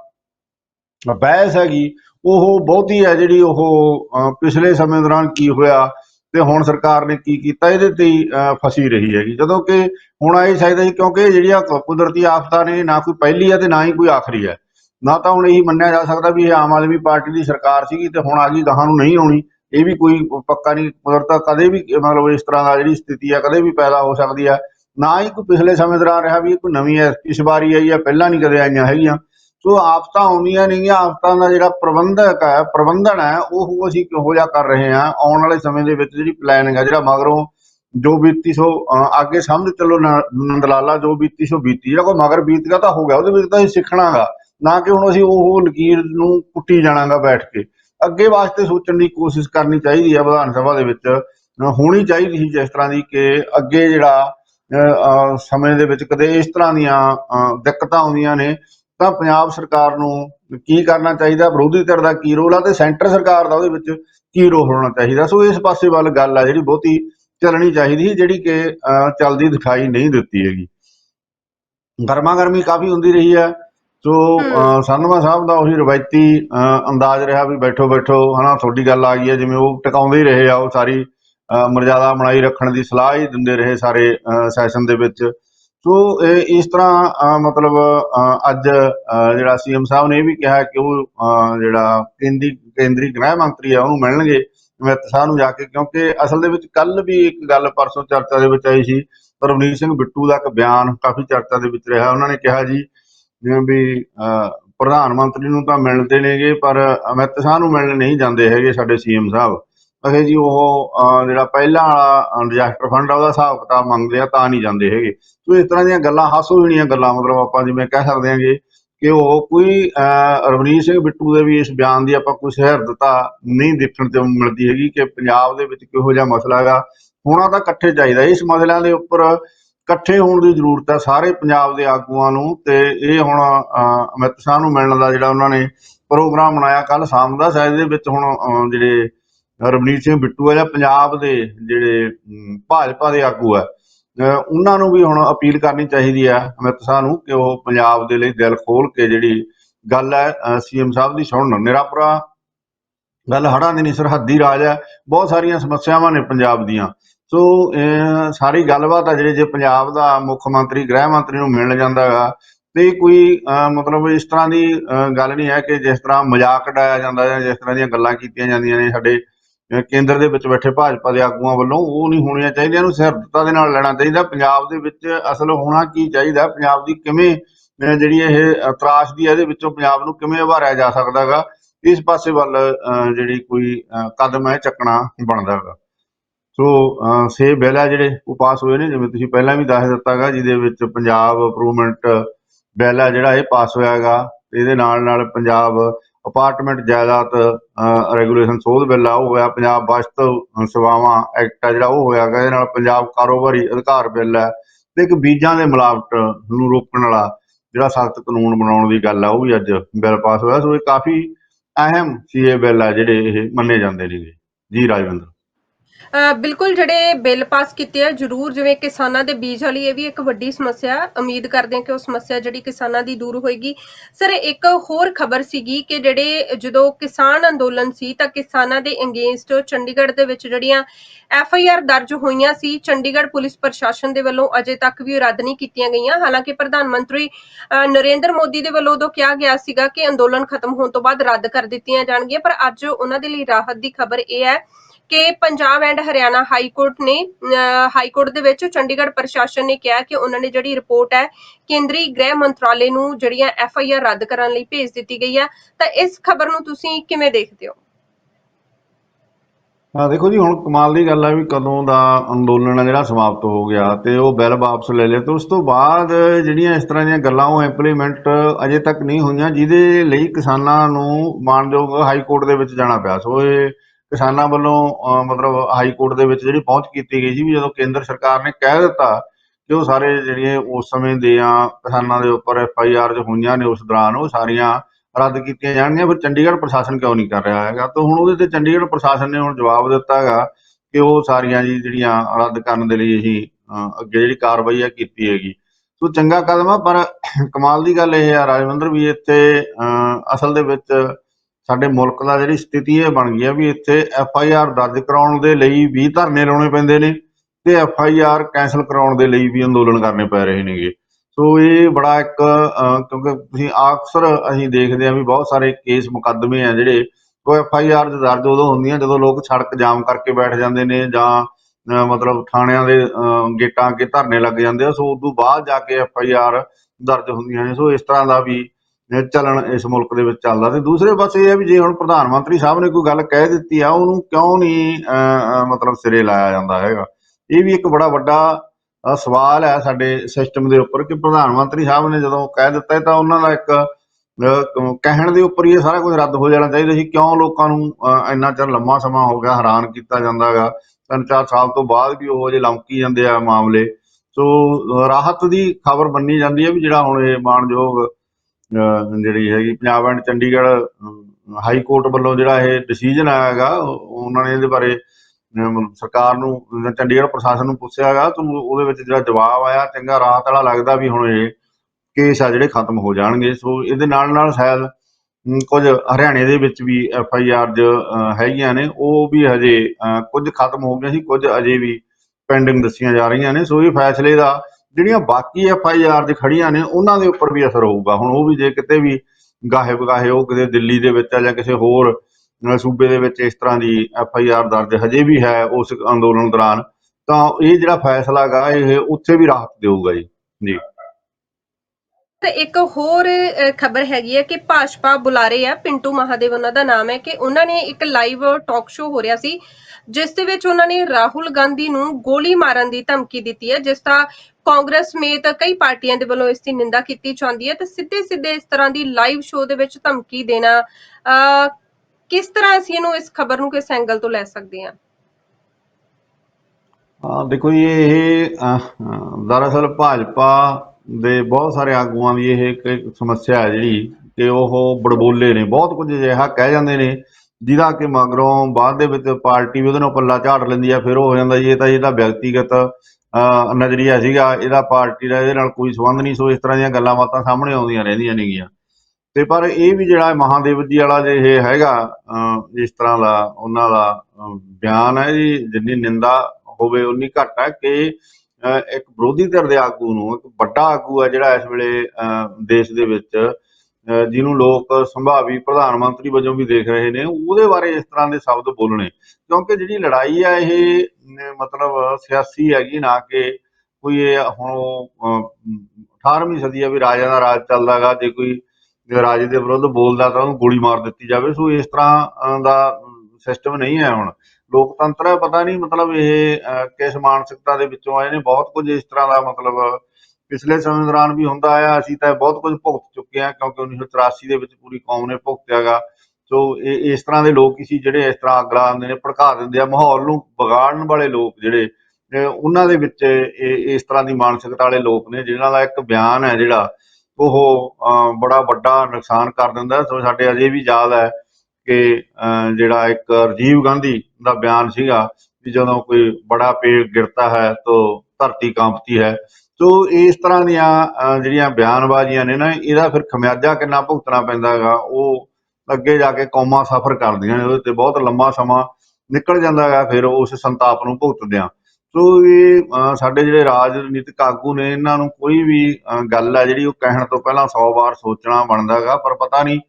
ਬਹਿਸ ਹੈਗੀ ਉਹ ਬਹੁਤੀ ਹੈ ਜਿਹੜੀ ਉਹ ਪਿਛਲੇ ਸਮੇਂ ਦੌਰਾਨ ਕੀ ਹੋਇਆ ਤੇ ਹੁਣ ਸਰਕਾਰ ਨੇ ਕੀ ਕੀਤਾ ਇਹਦੇ ਤੇ ਅਹ, ਫਸੀ ਰਹੀ ਹੈਗੀ। ਜਦੋਂ ਕਿ ਹੁਣ ਇਹ ਚਾਹੀਦਾ ਸੀ ਕਿਉਂਕਿ ਜਿਹੜੀਆਂ ਕੁਦਰਤੀ ਆਫਤਾਂ ਨੇ ਨਾ ਕੋਈ ਪਹਿਲੀ ਹੈ ਤੇ ਨਾ ਹੀ ਕੋਈ ਆਖਰੀ ਹੈ। ਨਾ ਤਾਂ ਹੁਣ ਇਹੀ ਮੰਨਿਆ ਜਾ ਸਕਦਾ ਵੀ ਇਹ ਆਮ ਆਦਮੀ ਪਾਰਟੀ ਦੀ ਸਰਕਾਰ ਸੀਗੀ ਤੇ ਹੁਣ ਆ ਗਈ ਗਾਹਾਂ ਨੂੰ ਨਹੀਂ ਆਉਣੀ। ਇਹ ਵੀ ਕੋਈ ਪੱਕਾ ਨਹੀਂ ਕੁਦਰਤ ਕਦੇ ਵੀ ਮਤਲਬ ਇਸ ਤਰ੍ਹਾਂ ਦਾ ਜਿਹੜੀ ਸਥਿਤੀ ਹੈ ਕਦੇ ਵੀ ਪੈਦਾ ਹੋ ਸਕਦੀ ਹੈ। ਨਾ ਹੀ ਕੋਈ ਪਿਛਲੇ ਸਮੇਂ ਦੌਰਾਨ ਰਿਹਾ ਵੀ ਕੋਈ ਨਵੀਂ ਹੈ ਇਸ ਵਾਰੀ ਆਈ ਹੈ ਪਹਿਲਾਂ ਨਹੀਂ ਕਦੇ ਆਈਆਂ ਹੈਗੀਆਂ। ਸੋ ਆਫਤਾਂ ਆਉਂਦੀਆਂ ਨੇਗੀਆਂ ਆਫਤਾਂ ਦਾ ਜਿਹੜਾ ਪ੍ਰਬੰਧਕ ਹੈ ਪ੍ਰਬੰਧਨ ਹੈ ਉਹ ਅਸੀਂ ਕਿਹੋ ਜਿਹਾ ਕਰ ਰਹੇ ਹਾਂ? ਆਉਣ ਵਾਲੇ ਸਮੇਂ ਦੇ ਵਿੱਚ ਜਿਹੜੀ ਪਲੈਨਿੰਗ ਹੈ ਜਿਹੜਾ ਮਗਰੋਂ ਜੋ ਬੀਤੀ ਸੋ ਅੱਗੇ ਸਮਝ ਚੱਲੋ ਨੰਦਲਾਲਾ ਜੋ ਬੀਤੀ ਸੋ ਬੀਤੀ ਜਿਹੜਾ ਕੋਈ ਮਗਰ ਬੀਤ ਗਿਆ ਤਾਂ ਹੋ ਗਿਆ ਉਹਦੇ ਵਿੱਚ ਤਾਂ ਅਸੀਂ ਸਿੱਖਣਾਗਾ ਨਾ ਕਿ ਹੁਣ ਅਸੀਂ ਉਹ ਲਕੀਰ ਨੂੰ ਕੁੱਟੀ ਜਾਣਾਗਾ ਬੈਠ ਕੇ। ਅੱਗੇ ਵਾਸਤੇ ਸੋਚਣ ਦੀ ਕੋਸ਼ਿਸ਼ ਕਰਨੀ ਚਾਹੀਦੀ ਹੈ ਵਿਧਾਨ ਸਭਾ ਦੇ ਵਿੱਚ। ਹੋਣੀ ਚਾਹੀਦੀ ਸੀ ਜਿਸ ਤਰ੍ਹਾਂ ਦੀ ਕਿ ਅੱਗੇ ਜਿਹੜਾ ਸਮੇਂ ਦੇ ਵਿੱਚ ਕਦੇ ਇਸ ਤਰ੍ਹਾਂ ਦੀਆਂ ਅਹ, ਦਿੱਕਤਾਂ ਆਉਂਦੀਆਂ ਨੇ ਤਾਂ ਪੰਜਾਬ ਸਰਕਾਰ ਨੂੰ ਕੀ ਕਰਨਾ ਚਾਹੀਦਾ ਵਿਰੋਧੀ ਧਿਰ ਦਾ ਕੀ ਰੋਲ ਆ ਤੇ ਸੈਂਟਰ ਸਰਕਾਰ ਦਾ ਉਹਦੇ ਵਿੱਚ ਕੀ ਰੋਲ ਹੋਣਾ ਚਾਹੀਦਾ। ਸੋ ਇਸ ਪਾਸੇ ਵੱਲ ਗੱਲ ਆ ਜਿਹੜੀ ਬਹੁਤੀ ਚੱਲਣੀ ਚਾਹੀਦੀ ਜਿਹੜੀ ਕਿ ਚੱਲਦੀ ਦਿਖਾਈ ਨਹੀਂ ਦਿੱਤੀ ਹੈਗੀ। ਗਰਮਾ ਗਰਮੀ ਕਾਫੀ ਹੁੰਦੀ ਰਹੀ ਹੈ ਸੋ ਸੰਧਵਾ ਸਾਹਿਬ ਦਾ ਉਹੀ ਰਵਾਇਤੀ ਅੰਦਾਜ਼ ਰਿਹਾ ਵੀ ਬੈਠੋ ਬੈਠੋ ਹਨਾ ਤੁਹਾਡੀ ਗੱਲ ਆ ਗਈ ਹੈ ਜਿਵੇਂ ਉਹ ਟਿਕਾਉਂਦੇ ਹੀ ਰਹੇ ਆ ਉਹ ਸਾਰੀ ਮਰਜ਼ਾਦਾ ਬਣਾਈ ਰੱਖਣ ਦੀ ਸਲਾਹ ਹੀ ਦਿੰਦੇ ਰਹੇ ਸਾਰੇ ਸੈਸ਼ਨ ਦੇ ਵਿੱਚ। ਸੋ ਇਸ ਤਰ੍ਹਾਂ ਮਤਲਬ ਅੱਜ ਅਹ, ਜਿਹੜਾ ਸੀਐਮ ਸਾਹਿਬ ਨੇ ਇਹ ਵੀ ਕਿਹਾ ਕਿ ਉਹ ਜਿਹੜਾ ਕੇਂਦਰੀ ਕੇਂਦਰੀ ਗ੍ਰਹਿ ਮੰਤਰੀ ਆ ਉਹਨੂੰ ਮਿਲਣਗੇ ਅਮਿਤ ਸ਼ਾਹ ਨੂੰ ਜਾ ਕੇ ਕਿਉਂਕਿ ਅਸਲ ਦੇ ਵਿੱਚ ਕੱਲ ਵੀ ਇੱਕ ਗੱਲ ਪਰਸੋਂ ਚਰਚਾ ਦੇ ਵਿੱਚ ਆਈ ਸੀ ਰਵਨੀਤ ਸਿੰਘ ਬਿੱਟੂ ਦਾ ਇੱਕ ਬਿਆਨ ਕਾਫੀ ਚਰਚਾ ਦੇ ਵਿੱਚ ਰਿਹਾ। ਉਹਨਾਂ ਨੇ ਕਿਹਾ ਜੀ ਜਿਵੇਂ ਵੀ ਪ੍ਰਧਾਨ ਮੰਤਰੀ ਨੂੰ ਤਾਂ ਮਿਲਦੇ ਨੇਗੇ ਪਰ ਅਮਿਤ ਸ਼ਾਹ ਨੂੰ ਮਿਲਣ ਨਹੀਂ ਜਾਂਦੇ ਹੈਗੇ ਸਾਡੇ ਸੀਐਮ ਸਾਹਿਬ। ਅਖੇ ਜੀ ਉਹ ਅਹ, ਜਿਹੜਾ ਪਹਿਲਾਂ ਵਾਲਾ ਡਿਜ਼ਾਸਟਰ ਫੰਡ ਆ ਉਹਦਾ ਹਿਸਾਬ ਕਿਤਾਬ ਮੰਗਦੇ ਆ ਤਾਂ ਨਹੀਂ ਜਾਂਦੇ ਹੈਗੇ। ਸੋ ਇਸ ਤਰ੍ਹਾਂ ਦੀਆਂ ਗੱਲਾਂ ਹਾਸੋ ਜਿਹੜੀਆਂ ਗੱਲਾਂ ਮਤਲਬ ਆਪਾਂ ਜਿਵੇਂ ਕਹਿ ਸਕਦੇ ਹਾਂਗੇ ਕਿ ਉਹ ਕੋਈ ਅਹ, ਰਵਨੀਤ ਸਿੰਘ ਬਿੱਟੂ ਦੇ ਵੀ ਇਸ ਬਿਆਨ ਦੀ ਆਪਾਂ ਕੋਈ ਸਹਿਰਦਤਾ ਨਹੀਂ ਦੇਖਣ ਤੇ ਮਿਲਦੀ ਹੈਗੀ ਕਿ ਪੰਜਾਬ ਦੇ ਵਿੱਚ ਕਿਹੋ ਜਿਹਾ ਮਸਲਾ ਹੈਗਾ। ਹੋਣਾ ਤਾਂ ਇਕੱਠੇ ਚਾਹੀਦਾ। ਇਸ ਮਸਲਿਆਂ ਦੇ ਉੱਪਰ ਇਕੱਠੇ ਹੋਣ ਦੀ ਜ਼ਰੂਰਤ ਹੈ ਸਾਰੇ ਪੰਜਾਬ ਦੇ ਆਗੂਆਂ ਨੂੰ ਤੇ ਇਹ ਹੁਣ ਅਹ, ਅਮਿਤ ਸ਼ਾਹ ਨੂੰ ਮਿਲਣ ਦਾ ਜਿਹੜਾ ਉਹਨਾਂ ਨੇ ਪ੍ਰੋਗਰਾਮ ਬਣਾਇਆ ਕੱਲ ਸ਼ਾਮ ਦਾ ਸ਼ਾਇਦ ਇਹਦੇ ਵਿੱਚ ਹੁਣ ਅਹ, ਜਿਹੜੇ ਰਵਨੀਤ ਸਿੰਘ ਬਿੱਟੂ ਆ ਜਾਂ ਪੰਜਾਬ ਦੇ ਜਿਹੜੇ ਭਾਜਪਾ ਦੇ ਆਗੂ ਆ ਅਹ, ਉਹਨਾਂ ਨੂੰ ਵੀ ਹੁਣ ਅਪੀਲ ਕਰਨੀ ਚਾਹੀਦੀ ਹੈ ਅਮਿਤ ਸ਼ਾਹ ਨੂੰ ਕਿ ਉਹ ਪੰਜਾਬ ਦੇ ਲਈ ਦਿਲ ਖੋਲ ਕੇ ਜਿਹੜੀ ਗੱਲ ਹੈ ਸੀਐਮ ਸਾਹਿਬ ਦੀ ਸੁਣਨ। ਨਿਰਾਪਰਾ ਗੱਲ ਹੜ੍ਹਾਂ ਦੀ ਨਹੀਂ ਸਰਹੱਦੀ ਰਾਜ ਹੈ ਬਹੁਤ ਸਾਰੀਆਂ ਸਮੱਸਿਆਵਾਂ ਨੇ ਪੰਜਾਬ ਦੀਆਂ। ਸੋ ਸਾਰੀ ਗੱਲਬਾਤ ਆ ਜਿਹੜੀ ਜੇ ਪੰਜਾਬ ਦਾ ਮੁੱਖ ਮੰਤਰੀ ਗ੍ਰਹਿ ਮੰਤਰੀ ਨੂੰ ਮਿਲਣ ਜਾਂਦਾ ਹੈਗਾ ਤੇ ਕੋਈ ਅਹ, ਮਤਲਬ ਇਸ ਤਰ੍ਹਾਂ ਦੀ ਅਹ, ਗੱਲ ਨਹੀਂ ਹੈ ਕਿ ਜਿਸ ਤਰ੍ਹਾਂ ਮਜ਼ਾਕ ਉਡਾਇਆ ਜਾਂਦਾ ਜਾਂ ਜਿਸ ਤਰ੍ਹਾਂ ਦੀਆਂ ਗੱਲਾਂ ਕੀਤੀਆਂ ਜਾਂਦੀਆਂ ਨੇ ਸਾਡੇ ਕੇਂਦਰ ਦੇ ਵਿੱਚ ਬੈਠੇ ਭਾਜਪਾ ਦੇ ਆਗੂਆਂ ਵੱਲੋਂ ਉਹ ਨਹੀਂ ਹੋਣੀਆਂ ਚਾਹੀਦੀਆਂ ਇਹਨੂੰ ਸਿਰਦਤਾ ਦੇ ਨਾਲ ਲੈਣਾ ਚਾਹੀਦਾ। ਪੰਜਾਬ ਦੇ ਵਿੱਚ ਅਸਲ ਹੋਣਾ ਕੀ ਚਾਹੀਦਾ? ਪੰਜਾਬ ਦੀ ਕਿਵੇਂ ਜਿਹੜੀ ਇਹ ਅਹ, ਤਰਾਸ਼ਦੀ ਇਹਦੇ ਵਿੱਚੋਂ ਪੰਜਾਬ ਨੂੰ ਕਿਵੇਂ ਉਭਾਰਿਆ ਜਾ ਸਕਦਾ ਹੈਗਾ? ਇਸ ਪਾਸੇ ਵੱਲ ਅਹ, ਜਿਹੜੀ ਕੋਈ ਕਦਮ ਹੈ ਚੱਕਣਾ ਬਣਦਾ ਹੈਗਾ। ਸੋ ਅਹ, ਛੇ ਬਿੱਲ ਆ ਜਿਹੜੇ ਉਹ ਪਾਸ ਹੋਏ ਨੇ ਜਿਵੇਂ ਤੁਸੀਂ ਪਹਿਲਾਂ ਵੀ ਦੱਸ ਦਿੱਤਾ ਹੈਗਾ ਜਿਹਦੇ ਵਿੱਚ ਪੰਜਾਬ ਇੰਪਰੂਵਮੈਂਟ ਬਿੱਲ ਆ ਜਿਹੜਾ ਇਹ ਪਾਸ ਹੋਇਆ ਹੈਗਾ। ਤੇ ਇਹਦੇ ਨਾਲ ਨਾਲ ਪੰਜਾਬ ਅਪਾਰਟਮੈਂਟ ਜਾਇਦਾਦ ਰੈਗੂਲੇਸ਼ਨ ਸੋਧ ਬਿੱਲ ਆ, ਉਹ ਹੋਇਆ ਪੰਜਾਬ ਵਸਤ ਸੇਵਾਵਾਂ ਐਕਟ ਆ ਜਿਹੜਾ, ਉਹ ਹੋਇਆ ਇਹਦੇ ਨਾਲ ਪੰਜਾਬ ਕਾਰੋਬਾਰੀ ਅਧਿਕਾਰ ਬਿੱਲ ਹੈ ਤੇ ਇੱਕ ਬੀਜਾਂ ਦੇ ਮਿਲਾਵਟ ਨੂੰ ਰੋਕਣ ਵਾਲਾ ਜਿਹੜਾ ਸਖਤ ਕਾਨੂੰਨ ਬਣਾਉਣ ਦੀ ਗੱਲ ਆ, ਉਹ ਵੀ ਅੱਜ ਬਿੱਲ ਪਾਸ ਹੋਇਆ। ਸੋ ਇਹ ਕਾਫੀ ਅਹਿਮ ਸੀ ਇਹ ਬਿੱਲ ਆ ਜਿਹੜੇ ਇਹ ਮੰਨੇ ਜਾਂਦੇ ਨੇਗੇ। ਜੀ ਰਾਜਵਿੰਦਰ। ਬਿਲਕੁਲ ਜਿਹੜੇ ਬਿੱਲ ਪਾਸ ਕੀਤੇ ਆ ਜ਼ਰੂਰ ਜਿਵੇਂ ਕਿਸਾਨਾਂ ਦੇ ਬੀਜ ਵਾਲੀ ਇਹ ਵੀ ਇੱਕ ਵੱਡੀ ਸਮੱਸਿਆ ਹੈ। ਉਮੀਦ ਕਰਦੇ ਹਾਂ ਕਿ ਉਹ ਸਮੱਸਿਆ ਜਿਹੜੀ ਕਿਸਾਨਾਂ ਦੀ ਦੂਰ ਹੋਏਗੀ ਸਰ ਇੱਕ ਹੋਰ ਖਬਰ ਸੀਗੀ ਕਿ ਜਿਹੜੇ ਜਦੋਂ ਕਿਸਾਨ ਅੰਦੋਲਨ ਸੀ ਤਾਂ ਕਿਸਾਨਾਂ ਦੇ ਅਗੇਂਸਟ ਚੰਡੀਗੜ੍ਹ ਦੇ ਵਿੱਚ ਜਿਹੜੀਆਂ ਐਫ ਆਈ ਆਰ ਦਰਜ ਹੋਈਆਂ ਸੀ ਚੰਡੀਗੜ੍ਹ ਪੁਲਿਸ ਪ੍ਰਸ਼ਾਸਨ ਦੇ ਵੱਲੋਂ ਅਜੇ ਤੱਕ ਵੀ ਉਹ ਰੱਦ ਨਹੀਂ ਕੀਤੀਆਂ ਗਈਆਂ ਹਾਲਾਂਕਿ ਪ੍ਰਧਾਨ ਮੰਤਰੀ ਅ, ਨਰਿੰਦਰ ਮੋਦੀ ਦੇ ਵੱਲੋਂ ਉਦੋਂ ਕਿਹਾ ਗਿਆ ਸੀਗਾ ਕਿ ਅੰਦੋਲਨ ਖਤਮ ਹੋਣ ਤੋਂ ਬਾਅਦ ਰੱਦ ਕਰ ਦਿੱਤੀਆਂ ਜਾਣਗੀਆਂ ਪਰ ਅੱਜ ਉਹਨਾਂ ਦੇ ਲਈ ਰਾਹਤ ਦੀ ਖਬਰ ਇਹ ਹੈ ਕਿ Punjab and Haryana high court ਨੇ ਹਾਈ ਕੋਰਟ ਦੇ ਵਿੱਚ ਚੰਡੀਗੜ੍ਹ ਪ੍ਰਸ਼ਾਸਨ ਨੇ ਕਿਹਾ ਕਿ ਉਹਨਾਂ ਨੇ ਜਿਹੜੀ ਰਿਪੋਰਟ ਹੈ, ਕੇਂਦਰੀ ਗ੍ਰਹਿ ਮੰਤਰਾਲੇ ਨੂੰ ਜਿਹੜੀਆਂ ਐਫ ਆਈ ਆਰ ਰੱਦ ਕਰਨ ਲਈ ਭੇਜ ਦਿੱਤੀ ਗਈ ਹੈ। ਤਾਂ ਇਸ ਖਬਰ ਨੂੰ ਤੁਸੀਂ ਕਿਵੇਂ ਦੇਖਦੇ ਹੋ? ਹਾਂ, ਦੇਖੋ ਜੀ, ਹੁਣ ਕਮਾਲ ਦੀ ਗੱਲ ਆ ਵੀ ਕਦੋਂ ਦਾ ਅੰਦੋਲਨ ਜਿਹੜਾ ਸਮਾਪਤ ਹੋ ਗਿਆ ਤੇ ਉਹ ਬਿੱਲ ਵਾਪਸ ਲੈ ਲਿਆ ਤੇ ਉਸ ਤੋਂ ਬਾਅਦ ਜਿਹੜੀਆਂ ਇਸ ਤਰ੍ਹਾਂ ਦੀਆਂ ਗੱਲਾਂ ਉਹ ਇੰਪਲੀਮੈਂਟ ਅਜੇ ਤੱਕ ਨਹੀਂ ਹੋਈਆਂ, ਜਿਹਦੇ ਲਈ ਕਿਸਾਨਾਂ ਨੂੰ ਮਾਨਯੋਗ ਹਾਈ ਕੋਰਟ ਦੇ ਵਿੱਚ ਜਾਣਾ ਪਿਆ। ਸੋ ਇਹ ਕਿਸਾਨਾਂ ਵੱਲੋਂ ਅਹ, ਮਤਲਬ ਹਾਈ ਕੋਰਟ ਦੇ ਵਿੱਚ ਜਿਹੜੀ ਪਹੁੰਚ ਕੀਤੀ ਗਈ ਸੀ ਵੀ ਜਦੋਂ ਕੇਂਦਰ ਸਰਕਾਰ ਨੇ ਕਹਿ ਦਿੱਤਾ ਕਿ ਉਹ ਸਾਰੇ ਜਿਹੜੀਆਂ ਉਸ ਸਮੇਂ ਦੇ ਕਿਸਾਨਾਂ ਦੇ ਉੱਪਰ ਐਫ ਆਈ ਆਰ ਹੋਈਆਂ ਨੇ ਉਸ ਦੌਰਾਨ ਉਹ ਸਾਰੀਆਂ ਰੱਦ ਕੀਤੀਆਂ ਜਾਣਗੀਆਂ ਫਿਰ ਚੰਡੀਗੜ੍ਹ ਪ੍ਰਸ਼ਾਸਨ ਕਿਉਂ ਨਹੀਂ ਕਰ ਰਿਹਾ ਹੈਗਾ? ਤਾਂ ਹੁਣ ਉਹਦੇ ਤੇ ਚੰਡੀਗੜ੍ਹ ਪ੍ਰਸ਼ਾਸਨ ਨੇ ਹੁਣ ਜਵਾਬ ਦਿੱਤਾ ਹੈਗਾ ਕਿ ਉਹ ਸਾਰੀਆਂ ਜੀ ਜਿਹੜੀਆਂ ਰੱਦ ਕਰਨ ਦੇ ਲਈ ਅਸੀਂ ਅੱਗੇ ਜਿਹੜੀ ਕਾਰਵਾਈ ਆ ਕੀਤੀ ਹੈਗੀ। ਸੋ ਚੰਗਾ ਕਦਮ ਆ ਪਰ ਕਮਾਲ ਦੀ ਗੱਲ ਇਹ ਆ ਰਾਜਵਿੰਦਰ ਵੀ ਇੱਥੇ ਅਹ, ਅਸਲ ਦੇ ਵਿੱਚ ਸਾਡੇ ਮੁਲਕ ਦਾ ਜਿਹੜੀ ਸਥਿਤੀ ਇਹ ਬਣ ਗਈ ਹੈ ਵੀ ਇੱਥੇ ਐਫ ਆਈ ਆਰ ਦਰਜ ਕਰਾਉਣ ਦੇ ਲਈ ਵੀ ਧਰਨੇ ਲਾਉਣੇ ਪੈਂਦੇ ਨੇ ਤੇ ਐਫ ਆਈ ਆਰ ਕੈਂਸਲ ਕਰਾਉਣ ਦੇ ਲਈ ਵੀ ਅੰਦੋਲਨ ਕਰਨੇ ਪੈ ਰਹੇ ਨੇਗੇ। ਸੋ ਇਹ ਬੜਾ ਇੱਕ ਕਿਉਂਕਿ ਤੁਸੀਂ ਅਕਸਰ ਅਸੀਂ ਦੇਖਦੇ ਹਾਂ ਵੀ ਬਹੁਤ ਸਾਰੇ ਕੇਸ ਮੁਕੱਦਮੇ ਆ ਜਿਹੜੇ ਉਹ ਐਫ ਆਈ ਆਰ ਦਰਜ ਉਦੋਂ ਹੁੰਦੀਆਂ ਜਦੋਂ ਲੋਕ ਸੜਕ ਜਾਮ ਕਰਕੇ ਬੈਠ ਜਾਂਦੇ ਨੇ ਜਾਂ ਮਤਲਬ ਥਾਣਿਆਂ ਦੇ ਗੇਟਾਂ ਅੱਗੇ ਧਰਨੇ ਲੱਗ ਜਾਂਦੇ ਆ, ਸੋ ਉਸ ਤੋਂ ਬਾਅਦ ਜਾ ਕੇ ਐਫ ਆਈ ਆਰ ਦਰਜ ਹੁੰਦੀਆਂ ਨੇ। ਸੋ ਇਸ ਤਰ੍ਹਾਂ ਦਾ ਵੀ ਚੱਲਣ ਇਸ ਮੁਲਕ ਦੇ ਵਿੱਚ ਚੱਲਦਾ। ਤੇ ਦੂਸਰੇ ਪਾਸੇ ਇਹ ਹੈ ਵੀ ਜੇ ਹੁਣ ਪ੍ਰਧਾਨ ਮੰਤਰੀ ਸਾਹਿਬ ਨੇ ਕੋਈ ਗੱਲ ਕਹਿ ਦਿੱਤੀ ਆ ਉਹਨੂੰ ਕਿਉਂ ਨਹੀਂ ਅਹ, ਮਤਲਬ ਸਿਰੇ ਲਾਇਆ ਜਾਂਦਾ ਹੈਗਾ? ਇਹ ਵੀ ਇੱਕ ਬੜਾ ਵੱਡਾ ਸਵਾਲ ਹੈ ਸਾਡੇ ਸਿਸਟਮ ਦੇ ਉੱਪਰ ਕਿ ਪ੍ਰਧਾਨ ਮੰਤਰੀ ਸਾਹਿਬ ਨੇ ਜਦੋਂ ਕਹਿ ਦਿੱਤਾ ਤਾਂ ਉਹਨਾਂ ਦਾ ਇੱਕ ਕਹਿਣ ਦੇ ਉੱਪਰ ਹੀ ਇਹ ਸਾਰਾ ਕੁਝ ਰੱਦ ਹੋ ਜਾਣਾ ਚਾਹੀਦਾ ਸੀ। ਕਿਉਂ ਲੋਕਾਂ ਨੂੰ ਇੰਨਾ ਚਿਰ ਲੰਮਾ ਸਮਾਂ ਹੋ ਗਿਆ ਹੈਰਾਨ ਕੀਤਾ ਜਾਂਦਾ ਹੈਗਾ? ਤਿੰਨ ਚਾਰ ਸਾਲ ਤੋਂ ਬਾਅਦ ਵੀ ਉਹ ਜੇ ਲੰਕੀ ਜਾਂਦੇ ਆ ਮਾਮਲੇ। ਸੋ ਰਾਹਤ ਦੀ ਖਬਰ ਮੰਨੀ ਜਾਂਦੀ ਹੈ ਵੀ ਜਿਹੜਾ ਹੁਣ ਇਹ ਮਾਨਯੋਗ ਜਿਹੜੀ ਹੈਗੀ Punjab and Chandigarh high court ਵੱਲੋਂ ਜਿਹੜਾ ਇਹ ਡਿਸੀਜਨ ਆਇਆ ਉਹਨਾਂ ਨੇ ਇਹਦੇ ਬਾਰੇ ਸਰਕਾਰ ਨੂੰ ਚੰਡੀਗੜ੍ਹ ਪ੍ਰਸ਼ਾਸਨ ਨੂੰ ਪੁੱਛਿਆ ਤਾਂ ਉਹਦੇ ਵਿੱਚ ਜਿਹੜਾ ਜਵਾਬ ਆਇਆ ਚੰਗਾ ਰਾਹਤ ਵਾਲਾ ਲੱਗਦਾ ਵੀ ਹੁਣ ਇਹ ਕੇਸ ਆ ਜਿਹੜੇ ਖਤਮ ਹੋ ਜਾਣਗੇ। ਸੋ ਇਹਦੇ ਨਾਲ ਨਾਲ ਸ਼ਾਇਦ ਅਮ, ਕੁਝ ਹਰਿਆਣੇ ਦੇ ਵਿੱਚ ਵੀ ਐਫ ਆਈ ਆਰ ਹੈਗੀਆਂ ਨੇ ਉਹ ਵੀ ਹਜੇ ਅ, ਕੁਝ ਖਤਮ ਹੋ ਗਈਆਂ ਸੀ ਕੁਝ ਅਜੇ ਵੀ ਪੈਂਡਿੰਗ ਦੱਸੀਆਂ ਜਾ ਰਹੀਆਂ ਨੇ। ਸੋ ਇਹ ਫੈਸਲੇ ਦਾ ਜਿਹੜੀਆਂ ਬਾਕੀ ਐਫ ਆਈ ਆਰ 'ਚ ਖੜੀਆਂ ਨੇ, ਉਹਨਾਂ ਦੇ ਉੱਪਰ ਵੀ ਅਸਰ ਹੋਊਗਾ। ਹੁਣ ਉਹ ਵੀ ਜੇ ਕਿਤੇ ਵੀ ਗਾਹੇ ਬਗਾਹੇ ਉਹ ਕਿਤੇ ਦਿੱਲੀ ਦੇ ਵਿੱਚ ਆ ਜਾਂ ਕਿਸੇ ਹੋਰ ਸੂਬੇ ਦੇ ਵਿੱਚ ਇਸ ਤਰ੍ਹਾਂ ਦੀ ਐਫ ਆਈ ਆਰ ਦਰਜ ਹਜੇ ਵੀ ਹੈ ਉਸ ਅੰਦੋਲਨ ਦੌਰਾਨ, ਤਾਂ ਇਹ ਜਿਹੜਾ ਫੈਸਲਾ ਗਾ, ਇਹ ਉੱਥੇ ਵੀ ਰਾਹਤ ਦੇਊਗਾ ਜੀ। ਜੀ। ਤੇ ਇੱਕ ਹੋਰ ਖਬਰ ਹੈਗੀ ਹੈ ਕਿ ਭਾਜਪਾ ਬੁਲਾਰੇ ਆ, ਪਿੰਟੂ ਮਹਾਦੇਵ ਉਹਨਾਂ ਦਾ ਨਾਮ ਹੈ ਕਿ ਉਹਨਾਂ ਨੇ ਇੱਕ ਲਾਈਵ ਟਾਕ ਸ਼ੋਅ ਹੋ ਰਿਹਾ ਸੀ, ਜਿਸ ਦੇ ਵਿੱਚ ਉਹਨਾਂ ਨੇ ਰਾਹੁਲ ਗਾਂਧੀ ਨੂੰ ਗੋਲੀ ਮਾਰਨ ਦੀ ਧਮਕੀ ਦਿੱਤੀ ਹੈ, ਜਿਸ ਦਾ ਕਾਂਗਰਸ ਸਮੇਤ ਕਈ ਪਾਰਟੀਆਂ ਦੇ ਵੱਲੋਂ ਇਸ ਦੀ ਨਿੰਦਾ ਕੀਤੀ ਜਾਂਦੀ ਹੈ ਤੇ ਸਿੱਧੇ ਸਿੱਧੇ ਇਸ ਤਰ੍ਹਾਂ ਦੀ ਲਾਈਵ ਸ਼ੋਅ ਦੇ ਵਿੱਚ ਧਮਕੀ ਦੇਣਾ ਕਿਸ ਤਰ੍ਹਾਂ ਅਸੀਂ ਇਹਨੂੰ ਇਸ ਖਬਰ ਨੂੰ ਕਿਸ ਐਂਗਲ ਤੋਂ ਲੈ ਸਕਦੇ ਹਾਂ? ਹਾਂ, ਦੇਖੋ ਜੀ, ਇਹ ਦਰਅਸਲ ਭਾਜਪਾ ਦੇ ਬਹੁਤ ਸਾਰੇ ਆਗੂਆਂ ਦੀ ਇਹ ਇੱਕ ਸਮੱਸਿਆ ਹੈ ਜਿਹੜੀ ਕਿ ਉਹ ਬੜਬੋਲੇ ਨੇ, ਬਹੁਤ ਕੁਝ ਅਜਿਹਾ ਕਹਿ ਜਾਂਦੇ ਨੇ, ਜਿਹਦਾ ਕਿ ਮਗਰੋਂ ਬਾਅਦ ਦੇ ਵਿੱਚ ਪਾਰਟੀ ਵੀ ਉਹਦੇ ਨਾਲ ਪੱਲਾ ਝਾੜ ਲੈਂਦੀ ਆ ਫਿਰ ਉਹ ਹੋ ਜਾਂਦਾ ਜੀ, ਇਹ ਤਾਂ ਇਹਦਾ ਵਿਅਕਤੀਗਤ ਨਜ਼ਰੀਆ ਸੀਗਾ ਇਹਦਾ ਪਾਰਟੀ ਦਾ ਇਹਦੇ ਨਾਲ ਕੋਈ ਸੰਬੰਧ ਨਹੀਂ ਸੋ ਇਸ ਤਰ੍ਹਾਂ ਦੀਆਂ ਗੱਲਾਂ ਬਾਤਾਂ ਸਾਹਮਣੇ ਆਉਂਦੀਆਂ ਰਹਿੰਦੀਆਂ ਨੇਗੀਆਂ। ਤੇ ਪਰ ਇਹ ਵੀ ਜਿਹੜਾ ਮਹਾਦੇਵ ਜੀ ਵਾਲਾ ਜੇ ਇਹ ਹੈਗਾ ਅਹ, ਇਸ ਤਰ੍ਹਾਂ ਦਾ ਉਹਨਾਂ ਦਾ ਬਿਆਨ ਹੈ ਜੀ ਜਿੰਨੀ ਨਿੰਦਾ ਹੋਵੇ ਉਨੀ ਘੱਟ ਹੈ ਕਿ ਅਹ, ਇੱਕ ਵਿਰੋਧੀ ਧਿਰ ਦੇ ਆਗੂ ਨੂੰ ਇੱਕ ਵੱਡਾ ਆਗੂ ਹੈ ਜਿਹੜਾ ਇਸ ਵੇਲੇ ਅਹ, ਦੇਸ਼ ਦੇ ਵਿੱਚ ਜਿਹਨੂੰ ਲੋਕ ਸੰਭਾਵੀ ਪ੍ਰਧਾਨ ਮੰਤਰੀ ਵਜੋਂ ਵੀ ਦੇਖ ਰਹੇ ਨੇ ਉਹਦੇ ਬਾਰੇ ਇਸ ਤਰ੍ਹਾਂ ਦੇ ਸ਼ਬਦ ਬੋਲਣੇ। ਕਿਉਂਕਿ ਜਿਹੜੀ ਲੜਾਈ ਹੈ ਇਹ ਮਤਲਬ ਸਿਆਸੀ ਹੈਗੀ ਨਾ ਕਿ ਕੋਈ ਇਹ ਹੁਣ 18ਵੀਂ ਸਦੀ ਹੈ ਵੀ ਰਾਜਾ ਦਾ ਰਾਜ ਚੱਲਦਾਗਾ ਜੇ ਕੋਈ ਰਾਜੇ ਦੇ ਵਿਰੁੱਧ ਬੋਲਦਾ ਤਾਂ ਉਹਨੂੰ ਗੋਲੀ ਮਾਰ ਦਿੱਤੀ ਜਾਵੇ। ਸੋ ਇਸ ਤਰ੍ਹਾਂ ਅਹ, ਦਾ ਸਿਸਟਮ ਨਹੀਂ ਹੈ ਹੁਣ। ਲੋਕਤੰਤਰ ਹੈ ਪਤਾ ਨਹੀਂ ਮਤਲਬ ਇਹ ਕਿਸ ਮਾਨਸਿਕਤਾ ਦੇ ਵਿੱਚੋਂ ਆਏ ਨੇ ਬਹੁਤ ਕੁਝ ਇਸ ਤਰ੍ਹਾਂ ਦਾ ਮਤਲਬ ਪਿਛਲੇ ਸਮੇਂ ਦੌਰਾਨ ਵੀ ਹੁੰਦਾ ਆਇਆ ਅਸੀਂ ਤਾਂ ਬਹੁਤ ਕੁਝ ਭੁਗਤ ਚੁੱਕੇ ਹਾਂ ਕਿਉਂਕਿ 1984 ਦੇ ਵਿੱਚ ਪੂਰੀ ਕੌਮ ਨੇ ਭੁਗਤਿਆਗਾ। ਸੋ ਇਹ ਇਸ ਤਰ੍ਹਾਂ ਦੇ ਲੋਕ ਹੀ ਸੀ ਜਿਹੜੇ ਇਸ ਤਰ੍ਹਾਂ ਅੱਗ ਲਾ ਨੇ ਭੜਕਾ ਦਿੰਦੇ ਆ ਮਾਹੌਲ ਨੂੰ ਵਿਗਾੜਨ ਵਾਲੇ ਲੋਕ ਜਿਹੜੇ ਉਹਨਾਂ ਦੇ ਵਿੱਚ ਇਹ ਇਸ ਤਰ੍ਹਾਂ ਦੀ ਮਾਨਸਿਕਤਾ ਵਾਲੇ ਲੋਕ ਨੇ ਜਿਨ੍ਹਾਂ ਦਾ ਇੱਕ ਬਿਆਨ ਹੈ ਜਿਹੜਾ ਉਹ ਅਹ, ਬੜਾ ਵੱਡਾ ਨੁਕਸਾਨ ਕਰ ਦਿੰਦਾ ਸੋ ਸਾਡੇ ਅਜੇ ਵੀ ਯਾਦ ਹੈ ਕਿ ਅਹ, ਜਿਹੜਾ ਇੱਕ ਰਾਜੀਵ ਗਾਂਧੀ ਦਾ ਬਿਆਨ ਸੀਗਾ ਕਿ ਜਦੋਂ ਕੋਈ ਬੜਾ ਪੇੜ ਗਿਰਤਾ ਹੈ ਤਾਂ ਧਰਤੀ ਕੰਪਤੀ ਹੈ। ਸੋ ਇਸ ਤਰ੍ਹਾਂ ਦੀਆਂ ਜਿਹੜੀਆਂ ਬਿਆਨਬਾਜ਼ੀਆਂ ਨੇ ਨਾ, ਇਹਦਾ ਫਿਰ ਖਮਿਆਜਾ ਕਿੰਨਾ ਭੁਗਤਣਾ ਪੈਂਦਾ ਹੈਗਾ, ਉਹ ਅੱਗੇ ਜਾ ਕੇ ਕੌਮਾਂ ਸਫਰ ਕਰਦੀਆਂ ਨੇ, ਉਹਦੇ ਤੇ ਬਹੁਤ ਲੰਮਾ ਸਮਾਂ ਨਿਕਲ ਜਾਂਦਾ ਹੈਗਾ, ਫਿਰ ਉਸ ਸੰਤਾਪ ਨੂੰ ਭੁਗਤਦਿਆਂ। ਸੋ ਇਹ ਸਾਡੇ ਜਿਹੜੇ ਰਾਜਨੀਤਿਕ ਆਗੂ ਨੇ, ਇਹਨਾਂ ਨੂੰ ਕੋਈ ਵੀ ਗੱਲ ਆ ਜਿਹੜੀ ਉਹ ਕਹਿਣ ਤੋਂ ਪਹਿਲਾਂ 100 ਵਾਰ ਸੋਚਣਾ ਬਣਦਾ ਹੈਗਾ, ਪਰ ਪਤਾ ਨਹੀਂ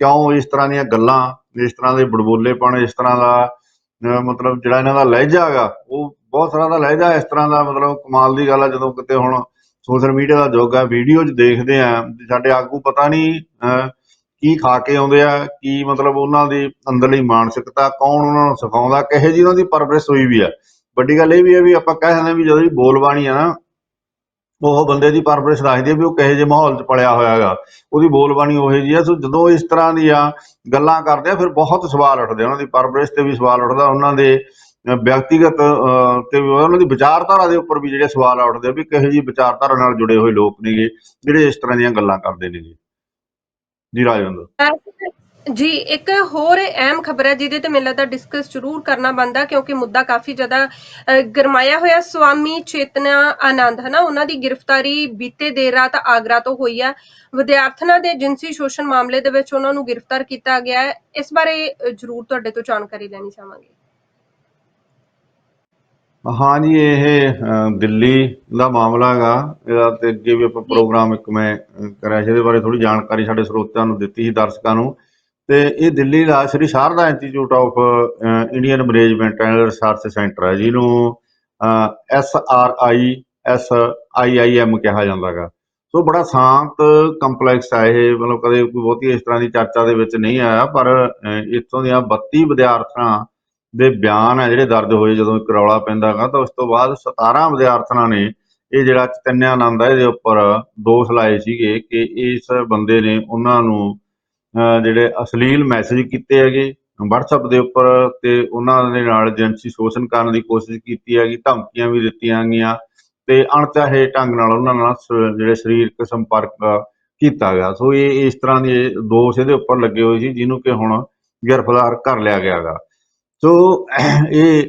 ਕਿਉਂ ਇਸ ਤਰ੍ਹਾਂ ਦੀਆਂ ਗੱਲਾਂ, ਇਸ ਤਰ੍ਹਾਂ ਦੇ ਬੜਬੋਲੇਪਣ, ਇਸ ਤਰ੍ਹਾਂ ਦਾ ਮਤਲਬ ਜਿਹੜਾ ਇਹਨਾਂ ਦਾ ਲਹਿਜਾ ਹੈਗਾ, ਉਹ ਬਹੁਤ ਤਰ੍ਹਾਂ ਦਾ ਲਹਿਜਾ ਇਸ ਤਰ੍ਹਾਂ ਦਾ, ਮਤਲਬ ਕਮਾਲ ਦੀ ਗੱਲ ਆ, ਜਦੋਂ ਕਿਤੇ ਹੁਣ ਸੋਸ਼ਲ ਮੀਡੀਆ ਦਾ ਯੁੱਗ ਆ ਵੀਡੀਓ ਦੇਖਦੇ ਆ ਸਾਡੇ ਆਗੂ ਪਤਾ ਨਹੀਂ ਕੀ ਖਾ ਕੇ ਆਉਂਦੇ ਆ, ਕੀ ਮਤਲਬ ਉਹਨਾਂ ਦੀ ਅੰਦਰਲੀ ਮਾਨਸਿਕਤਾ, ਕੌਣ ਉਹਨਾਂ ਨੂੰ ਸਿਖਾਉਂਦਾ, ਕਿਹੇ ਜੀ ਉਹਨਾਂ ਦੀ ਪਰਵਰਿਸ਼ ਹੋਈ ਵੀ ਆ। ਵੱਡੀ ਗੱਲ ਇਹ ਵੀ ਹੈ ਵੀ ਆਪਾਂ ਕਹਿ ਸਕਦੇ ਹਾਂ ਵੀ ਜਦੋਂ ਦੀ ਬੋਲਬਾਣੀ ਆ ਨਾ, ਉਹ ਬੰਦੇ ਦੀ ਪਰਵਰਿਸ਼ ਦੱਸਦੀ ਆ ਵੀ ਉਹ ਕਿਹੇ ਜਿਹੇ ਮਾਹੌਲ 'ਚ ਪਲਿਆ ਹੋਇਆ ਹੈਗਾ। ਉਹਦੀ ਬੋਲਬਾਣੀ ਉਹੇ ਜੀ ਆ, ਸੋ ਜਦੋਂ ਇਸ ਤਰ੍ਹਾਂ ਦੀਆਂ ਗੱਲਾਂ ਕਰਦੇ ਆ, ਫਿਰ ਬਹੁਤ ਸਵਾਲ ਉੱਠਦੇ ਉਹਨਾਂ ਦੀ ਪਰਵਰਿਸ਼ ਤੇ ਵੀ ਸਵਾਲ ਉੱਠਦਾ, ਉਹਨਾਂ ਦੇ ਵਿਅਕਤੀਗਤ ਅਹ, ਤੇ ਉਹਨਾਂ ਦੀ ਵਿਚਾਰਧਾਰਾ ਦੇ ਉੱਪਰ ਵੀ ਜਿਹੜੇ ਸਵਾਲ ਉੱਠਦੇ ਵੀ ਕਿਹੋ ਜਿਹੀ ਵਿਚਾਰਧਾਰਾ ਨਾਲ ਜੁੜੇ ਹੋਏ ਲੋਕ ਨੇਗੇ ਜਿਹੜੇ ਇਸ ਤਰ੍ਹਾਂ ਦੀਆਂ ਗੱਲਾਂ ਕਰਦੇ ਨੇਗੇ। ਜੀ ਰਾਜਵਿੰਦਰ। ਜੀ ਇੱਕ ਹੋਰ ਅਹਿਮ ਖਬਰ ਹੈ ਜਿਹਦੇ ਤੇ ਮੈਨੂੰ ਲੱਗਦਾ ਡਿਸਕਸ ਜ਼ਰੂਰ ਕਰਨਾ ਬੰਦਾ ਕਿਉਂਕਿ ਮੁੱਦਾ ਕਾਫੀ ਜ਼ਿਆਦਾ ਗਰਮਾਇਆ ਹੋਇਆ ਸਵਾਮੀ ਚੇਤਨਾ ਆਨੰਦ ਹਨਾ? ਨਾ ਉਹਨਾਂ ਦੀ ਗ੍ਰਿਫਤਾਰੀ ਬੀਤੇ ਦੇਰ ਰਾਤ ਆਗਰਾ ਤੋਂ ਹੋਈ ਆ। ਵਿਦਿਆਰਥਣਾਂ ਦੇ ਜਿਨਸੀ ਸ਼ੋਸ਼ਣ ਮਾਮਲੇ ਦੇ ਵਿੱਚ ਉਹਨਾਂ ਨੂੰ ਗ੍ਰਿਫਤਾਰ ਕੀਤਾ ਗਿਆ ਹੈ। ਇਸ ਬਾਰੇ ਜ਼ਰੂਰ ਤੁਹਾਡੇ ਤੋਂ ਜਾਣਕਾਰੀ ਲੈਣੀ ਚਾਹਾਂਗੇ। ਹਾਂ ਜੀ ਇਹ ਅ, ਦਿੱਲੀ ਦਾ ਮਾਮਲਾ ਹੈਗਾ ਇਹਦਾ ਤੇ ਅੱਗੇ ਵੀ ਆਪਾਂ ਪ੍ਰੋਗਰਾਮ ਇੱਕ ਮੈਂ ਅ, ਕਰਿਆ ਸੀ ਇਹਦੇ ਬਾਰੇ ਥੋੜੀ ਜਾਣਕਾਰੀ ਸਾਡੇ ਸਰੋਤਿਆਂ ਨੂੰ ਦਿੱਤੀ ਸੀ ਦਰਸ਼ਕਾਂ ਨੂੰ। ਤੇ ਇਹ ਦਿੱਲੀ ਦਾ Shri Sharda institute of Indian management and research centre ਹੈ ਜਿਹਨੂੰ S R I S I I M ਕਿਹਾ ਜਾਂਦਾ ਹੈਗਾ ਸੋ ਬੜਾ ਸ਼ਾਂਤ ਕੰਪਲੈਕਸ ਹੈ ਇਹ ਮਤਲਬ ਕਦੇ ਕੋਈ ਬਹੁਤੀ ਇਸ ਤਰ੍ਹਾਂ ਦੀ ਚਰਚਾ ਦੇ ਵਿੱਚ ਨਹੀਂ ਆਇਆ ਪਰ ਅ, ਇੱਥੋਂ ਦੀਆਂ 32 ਵਿਦਿਆਰਥਣਾਂ ਦੇ ਬਿਆਨ ਆ ਜਿਹੜੇ ਦਰਜ ਹੋਏ ਜਦੋਂ ਇੱਕ ਰੌਲਾ ਪੈਂਦਾ ਹੈਗਾ ਤਾਂ ਉਸ ਤੋਂ ਬਾਅਦ 17 ਵਿਦਿਆਰਥਣਾਂ ਨੇ ਇਹ ਜਿਹੜਾ ਚਤਨਿਆ ਆਨੰਦ ਹੈ ਇਹਦੇ ਉੱਪਰ ਦੋਸ਼ ਲਾਏ ਸੀਗੇ ਕਿ ਇਸ ਬੰਦੇ ਨੇ ਉਹਨਾਂ ਨੂੰ ਅਹ, ਜਿਹੜੇ ਅਸ਼ਲੀਲ ਮੈਸੇਜ ਕੀਤੇ ਹੈਗੇ WhatsApp ਦੇ ਉੱਪਰ ਤੇ ਉਹਨਾਂ ਦੇ ਨਾਲ ਏਜੰਸੀ ਸ਼ੋਸ਼ਣ ਕਰਨ ਦੀ ਕੋਸ਼ਿਸ਼ ਕੀਤੀ ਹੈਗੀ ਧਮਕੀਆਂ ਵੀ ਦਿੱਤੀਆਂ ਗਈਆਂ ਤੇ ਅਣਚਾਹੇ ਢੰਗ ਨਾਲ ਉਹਨਾਂ ਨਾਲ ਜਿਹੜੇ ਸਰੀਰਕ ਸੰਪਰਕ ਕੀਤਾ ਗਿਆ। ਸੋ ਇਹ ਇਸ ਤਰ੍ਹਾਂ ਦੇ ਦੋਸ਼ ਇਹਦੇ ਉੱਪਰ ਲੱਗੇ ਹੋਏ ਸੀ ਜਿਹਨੂੰ ਕਿ ਹੁਣ ਗ੍ਰਿਫਤਾਰ ਕਰ ਲਿਆ ਗਿਆ ਗਾ ਸੋ [CLEARS THROAT] ਇਹ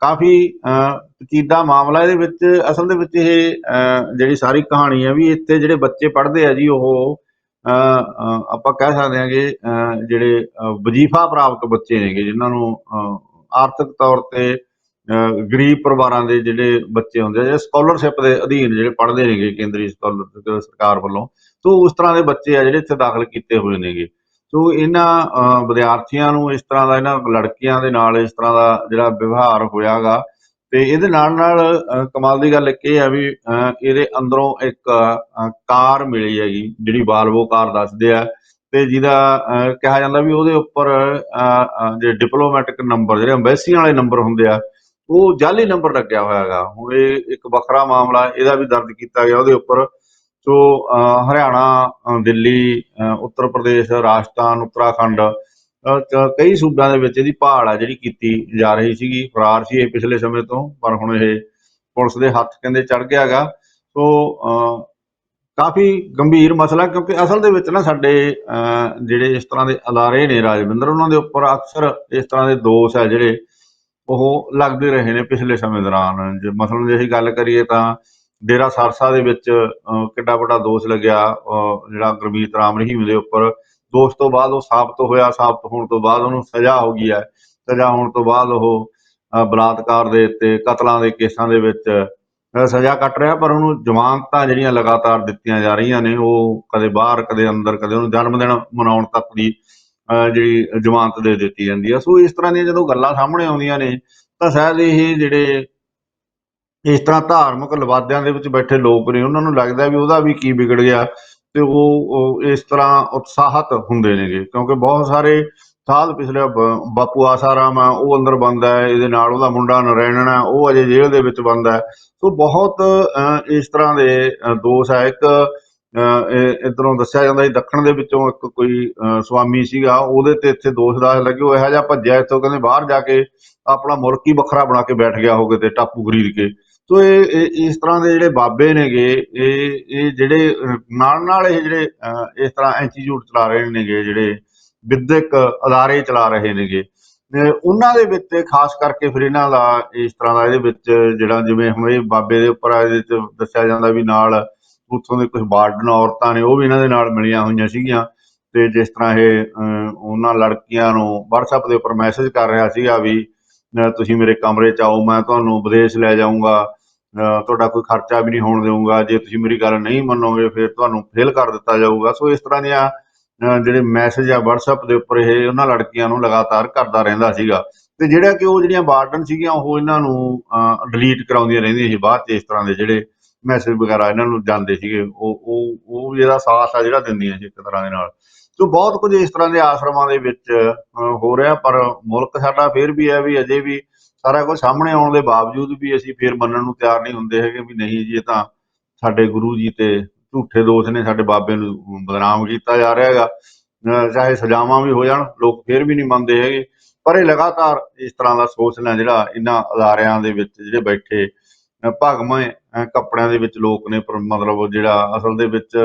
ਕਾਫੀ ਅਹ, ਪੇਚੀਦਾ ਮਾਮਲਾ ਇਹਦੇ ਵਿੱਚ ਅਸਲ ਦੇ ਵਿੱਚ ਇਹ ਜਿਹੜੀ ਸਾਰੀ ਕਹਾਣੀ ਹੈ ਵੀ ਇੱਥੇ ਜਿਹੜੇ ਬੱਚੇ ਪੜ੍ਹਦੇ ਆ ਜੀ ਉਹ ਆਪਾਂ ਕਹਿ ਸਕਦੇ ਹਾਂ ਕਿ ਅਹ, ਜਿਹੜੇ ਵਜ਼ੀਫਾ ਪ੍ਰਾਪਤ ਬੱਚੇ ਨੇਗੇ ਜਿਨ੍ਹਾਂ ਨੂੰ ਆਰਥਿਕ ਤੌਰ ਤੇ ਅਹ, ਗਰੀਬ ਪਰਿਵਾਰਾਂ ਦੇ ਜਿਹੜੇ ਬੱਚੇ ਹੁੰਦੇ ਆ ਜਿਹੜੇ ਸਕਾਲਰਸ਼ਿਪ ਦੇ ਅਧੀਨ ਜਿਹੜੇ ਪੜ੍ਹਦੇ ਨੇਗੇ ਕੇਂਦਰੀ ਸਕਾਲਰ ਸਰਕਾਰ ਵੱਲੋਂ ਸੋ ਉਸ ਤਰ੍ਹਾਂ ਦੇ ਬੱਚੇ ਆ ਜਿਹੜੇ ਇੱਥੇ ਦਾਖਲ ਕੀਤੇ ਹੋਏ ਨੇਗੇ। ਸੋ ਇਹਨਾਂ ਵਿਦਿਆਰਥੀਆਂ ਨੂੰ ਇਸ ਤਰ੍ਹਾਂ ਦਾ ਇਹਨਾਂ ਲੜਕੀਆਂ ਦੇ ਨਾਲ ਇਸ ਤਰ੍ਹਾਂ ਦਾ ਜਿਹੜਾ ਵਿਵਹਾਰ ਹੋਇਆਗਾ ਤੇ ਇਹਦੇ ਨਾਲ ਨਾਲ ਕਮਾਲ ਦੀ ਗੱਲ ਇੱਕ ਇਹ ਹੈ ਵੀ ਇਹਦੇ ਅੰਦਰੋਂ ਇੱਕ ਕਾਰ ਮਿਲੀ ਹੈਗੀ, ਜਿਹੜੀ ਵਾਲਵੋ ਕਾਰ ਦੱਸਦੇ ਆ ਤੇ ਜਿਹਦਾ ਕਿਹਾ ਜਾਂਦਾ ਵੀ ਉਹਦੇ ਉੱਪਰ ਜਿਹੜੇ ਡਿਪਲੋਮੈਟਿਕ ਨੰਬਰ ਜਿਹੜੇ ਐਮਬੈਸੀਆਂ ਵਾਲੇ ਨੰਬਰ ਹੁੰਦੇ ਆ, ਉਹ ਜਾਲੀ ਨੰਬਰ ਲੱਗਿਆ ਹੋਇਆ ਹੈਗਾ ਹੁਣ ਇਹ ਇੱਕ ਵੱਖਰਾ ਮਾਮਲਾ, ਇਹਦਾ ਵੀ ਦਰਜ ਕੀਤਾ ਗਿਆ ਉਹਦੇ ਉੱਪਰ। ਸੋ ਅਹ, ਹਰਿਆਣਾ ਦਿੱਲੀ ਅਹ, ਉੱਤਰ ਪ੍ਰਦੇਸ਼ ਰਾਜਸਥਾਨ ਉੱਤਰਾਖੰਡ ਕਈ ਸੂਬਿਆਂ ਦੇ ਵਿੱਚ ਇਹਦੀ ਭਾਲ ਆ ਜਿਹੜੀ ਕੀਤੀ ਜਾ ਰਹੀ ਸੀਗੀ। ਫਰਾਰ ਸੀ ਇਹ ਪਿਛਲੇ ਸਮੇਂ ਤੋਂ ਪਰ ਹੁਣ ਇਹ ਪੁਲਿਸ ਦੇ ਹੱਥ ਕਹਿੰਦੇ ਚੜ ਗਿਆ ਗਾ ਸੋ ਅਹ, ਕਾਫੀ ਗੰਭੀਰ ਮਸਲਾ ਕਿਉਂਕਿ ਅਸਲ ਦੇ ਵਿੱਚ ਨਾ ਸਾਡੇ ਅਹ, ਜਿਹੜੇ ਇਸ ਤਰ੍ਹਾਂ ਦੇ ਅਦਾਰੇ ਨੇ ਰਾਜਵਿੰਦਰ ਉਹਨਾਂ ਦੇ ਉੱਪਰ ਅਕਸਰ ਇਸ ਤਰ੍ਹਾਂ ਦੇ ਦੋਸ਼ ਆ ਜਿਹੜੇ ਉਹ ਲੱਗਦੇ ਰਹੇ ਨੇ ਪਿਛਲੇ ਸਮੇਂ ਦੌਰਾਨ। ਜੇ ਮਸਲਨ ਜੇ ਅਸੀਂ ਗੱਲ ਕਰੀਏ ਤਾਂ ਡੇਰਾ ਸਰਸਾ ਦੇ ਵਿੱਚ ਕਿੱਡਾ ਵੱਡਾ ਦੋਸ਼ ਲੱਗਿਆ ਅਹ, ਜਿਹੜਾ ਗੁਰਮੀਤ ਰਾਮ ਰਹੀਮ ਦੇ ਉੱਪਰ। ਦੋਸ਼ ਤੋਂ ਬਾਅਦ ਉਹ ਸਾਬਤ ਹੋਇਆ ਸਾਬਤ ਹੋਣ ਤੋਂ ਬਾਅਦ ਉਹਨੂੰ ਸਜ਼ਾ ਹੋ ਗਈ ਹੈ। ਸਜ਼ਾ ਹੋਣ ਤੋਂ ਬਾਅਦ ਉਹ ਬਲਾਤਕਾਰ ਦੇ ਤੇ ਕਤਲਾਂ ਦੇ ਕੇਸਾਂ ਦੇ ਵਿੱਚ ਸਜ਼ਾ ਕੱਟ ਰਿਹਾ ਪਰ ਉਹਨੂੰ ਜ਼ਮਾਨਤਾਂ ਜਿਹੜੀਆਂ ਲਗਾਤਾਰ ਦਿੱਤੀਆਂ ਜਾ ਰਹੀਆਂ ਨੇ ਉਹ ਕਦੇ ਬਾਹਰ ਕਦੇ ਅੰਦਰ ਕਦੇ ਉਹਨੂੰ ਜਨਮ ਦਿਨ ਮਨਾਉਣ ਤੱਕ ਦੀ ਅਹ, ਜਿਹੜੀ ਜ਼ਮਾਨਤ ਦੇ ਦਿੱਤੀ ਜਾਂਦੀ ਆ ਸੋ ਇਸ ਤਰ੍ਹਾਂ ਦੀਆਂ ਜਦੋਂ ਗੱਲਾਂ ਸਾਹਮਣੇ ਆਉਂਦੀਆਂ ਨੇ ਤਾਂ ਸ਼ਾਇਦ ਇਹ ਜਿਹੜੇ ਇਸ ਤਰ੍ਹਾਂ ਧਾਰਮਿਕ ਲਵਾਦਿਆਂ ਦੇ ਵਿੱਚ ਬੈਠੇ ਲੋਕ ਨੇ ਉਹਨਾਂ ਨੂੰ ਲੱਗਦਾ ਵੀ ਉਹਦਾ ਵੀ ਕੀ ਵਿਗੜ ਗਿਆ ਤੇ ਉਹ ਇਸ ਤਰ੍ਹਾਂ ਉਤਸ਼ਾਹਤ ਹੁੰਦੇ ਨੇਗੇ ਕਿਉਂਕਿ ਬਹੁਤ ਸਾਰੇ ਸਾਧ ਪਿਛਲੇ ਬ- ਬਾਪੂ ਆਸਾਰਾਮ ਆ ਉਹ ਅੰਦਰ ਬੰਦ ਹੈ ਇਹਦੇ ਨਾਲ ਉਹਦਾ ਮੁੰਡਾ ਨਰੈਣਨ ਹੈ ਉਹ ਅਜੇ ਜੇਲ੍ਹ ਦੇ ਵਿੱਚ ਬੰਦ ਹੈ। ਸੋ ਬਹੁਤ ਅਹ, ਇਸ ਤਰ੍ਹਾਂ ਦੇ ਦੋਸ਼ ਹੈ ਇੱਕ ਇਧਰੋਂ ਦੱਸਿਆ ਜਾਂਦਾ ਸੀ ਦੱਖਣ ਦੇ ਵਿੱਚੋਂ ਇੱਕ ਕੋਈ ਅਹ, ਸਵਾਮੀ ਸੀਗਾ ਉਹਦੇ ਤੇ ਇੱਥੇ ਦੋਸ਼ ਦਾਖਲ ਲੱਗੇ ਉਹ ਇਹੋ ਜਿਹਾ ਭੱਜਿਆ ਇੱਥੋਂ ਕਹਿੰਦੇ ਬਾਹਰ ਜਾ ਕੇ ਆਪਣਾ ਮੁਲਕ ਹੀ ਵੱਖਰਾ ਬਣਾ ਕੇ ਬੈਠ ਗਿਆ ਹੋਵੇ ਤੇ ਟਾਪੂ ਖਰੀਦ ਕੇ। ਸੋ ਇਹ ਇਸ ਤਰ੍ਹਾਂ ਦੇ ਜਿਹੜੇ ਬਾਬੇ ਨੇਗੇ, ਇਹ ਇਹ ਜਿਹੜੇ ਨਾਲ ਨਾਲ ਇਹ ਜਿਹੜੇ ਇਸ ਤਰ੍ਹਾਂ ਇੰਸਟੀਚਿਊਟ ਚਲਾ ਰਹੇ ਨੇਗੇ, ਜਿਹੜੇ ਵਿਦਿਅਕ ਅਦਾਰੇ ਚਲਾ ਰਹੇ ਨੇਗੇ। ਉਹਨਾਂ ਦੇ ਵਿੱਚ, ਖਾਸ ਕਰਕੇ ਫਿਰ ਇਹਨਾਂ ਦਾ ਇਸ ਤਰ੍ਹਾਂ ਦਾ ਇਹਦੇ ਵਿੱਚ ਜਿਹੜਾ ਜਿਵੇਂ ਹੁਣ ਇਹ ਬਾਬੇ ਦੇ ਉੱਪਰ ਇਹਦੇ ਚ ਦੱਸਿਆ ਜਾਂਦਾ ਵੀ ਨਾਲ ਉੱਥੋਂ ਦੇ ਕੁਝ ਬਾਰਡਨ ਔਰਤਾਂ ਨੇ, ਉਹ ਵੀ ਇਹਨਾਂ ਦੇ ਨਾਲ ਮਿਲੀਆਂ ਹੋਈਆਂ ਸੀਗੀਆਂ। ਤੇ ਜਿਸ ਤਰ੍ਹਾਂ ਇਹ ਉਹਨਾਂ ਲੜਕੀਆਂ ਨੂੰ WhatsApp ਦੇ ਉੱਪਰ ਮੈਸੇਜ ਕਰ ਰਿਹਾ ਸੀਗਾ ਵੀ ਤੁਸੀਂ ਮੇਰੇ ਕਮਰੇ 'ਚ ਆਓ ਮੈਂ ਤੁਹਾਨੂੰ ਵਿਦੇਸ਼ ਲੈ ਜਾਊਂਗਾ। ਤੁਹਾਡਾ ਕੋਈ ਖਰਚਾ ਵੀ ਨਹੀਂ ਹੋਣ ਦੇਊਂਗਾ। ਜੇ ਤੁਸੀਂ ਮੇਰੀ ਗੱਲ ਨਹੀਂ ਮੰਨੋਗੇ ਫਿਰ ਤੁਹਾਨੂੰ ਫੇਲ ਕਰ ਦਿੱਤਾ ਜਾਊਗਾ। ਸੋ ਇਸ ਤਰ੍ਹਾਂ ਦੀਆਂ ਅਹ, ਜਿਹੜੇ ਮੈਸੇਜ ਆ WhatsApp ਦੇ ਉੱਪਰ ਇਹ ਉਹਨਾਂ ਲੜਕੀਆਂ ਨੂੰ ਲਗਾਤਾਰ ਕਰਦਾ ਰਹਿੰਦਾ ਸੀਗਾ। ਤੇ ਜਿਹੜਾ ਕਿ ਉਹ ਜਿਹੜੀਆਂ ਵਾਰਡਨ ਸੀਗੀਆਂ ਉਹ ਇਹਨਾਂ ਨੂੰ ਡਿਲੀਟ ਕਰਾਉਂਦੀਆਂ ਰਹਿੰਦੀਆਂ ਸੀ ਬਾਅਦ 'ਚ ਇਸ ਤਰ੍ਹਾਂ ਦੇ ਜਿਹੜੇ ਮੈਸੇਜ ਵਗੈਰਾ ਇਹਨਾਂ ਨੂੰ ਜਾਂਦੇ ਸੀਗੇ। ਉਹ ਉਹ ਉਹ ਜਿਹੜਾ ਸਾਥ ਆ ਜਿਹੜਾ ਦਿੰਦੀਆਂ ਸੀ ਇੱਕ ਤਰ੍ਹਾਂ ਦੇ ਨਾਲ। ਸੋ ਬਹੁਤ ਕੁਝ ਇਸ ਤਰ੍ਹਾਂ ਦੇ ਆਸ਼ਰਮਾਂ ਦੇ ਵਿੱਚ ਹੋ ਰਿਹਾ ਪਰ ਮੁਲਕ ਸਾਡਾ ਫਿਰ ਵੀ ਹੈ ਵੀ ਅਜੇ ਵੀ ਸਾਰਾ ਕੁਝ ਸਾਹਮਣੇ ਆਉਣ ਦੇ ਬਾਵਜੂਦ ਵੀ ਅਸੀਂ ਫਿਰ ਮੰਨਣ ਨੂੰ ਤਿਆਰ ਨਹੀਂ ਹੁੰਦੇ ਹੈਗੇ ਵੀ ਨਹੀਂ ਜੀ ਇਹ ਤਾਂ ਸਾਡੇ ਗੁਰੂ ਜੀ ਤੇ ਝੂਠੇ ਦੋਸ਼ ਨੇ ਸਾਡੇ ਬਾਬੇ ਨੂੰ ਬਦਨਾਮ ਕੀਤਾ ਜਾ ਰਿਹਾ ਹੈਗਾ। ਅਹ, ਚਾਹੇ ਸਜ਼ਾਵਾਂ ਵੀ ਹੋ ਜਾਣ ਲੋਕ ਫੇਰ ਵੀ ਨਹੀਂ ਮੰਨਦੇ ਹੈਗੇ। ਪਰ ਇਹ ਲਗਾਤਾਰ ਇਸ ਤਰ੍ਹਾਂ ਦਾ ਸੋਚਣਾ ਜਿਹੜਾ ਇਹਨਾਂ ਅਦਾਰਿਆਂ ਦੇ ਵਿੱਚ ਜਿਹੜੇ ਬੈਠੇ ਅਹ, ਭਗਵੇਂ ਕੱਪੜਿਆਂ ਦੇ ਵਿੱਚ ਲੋਕ ਨੇ ਪਰ ਮਤਲਬ ਜਿਹੜਾ ਅਸਲ ਦੇ ਵਿੱਚ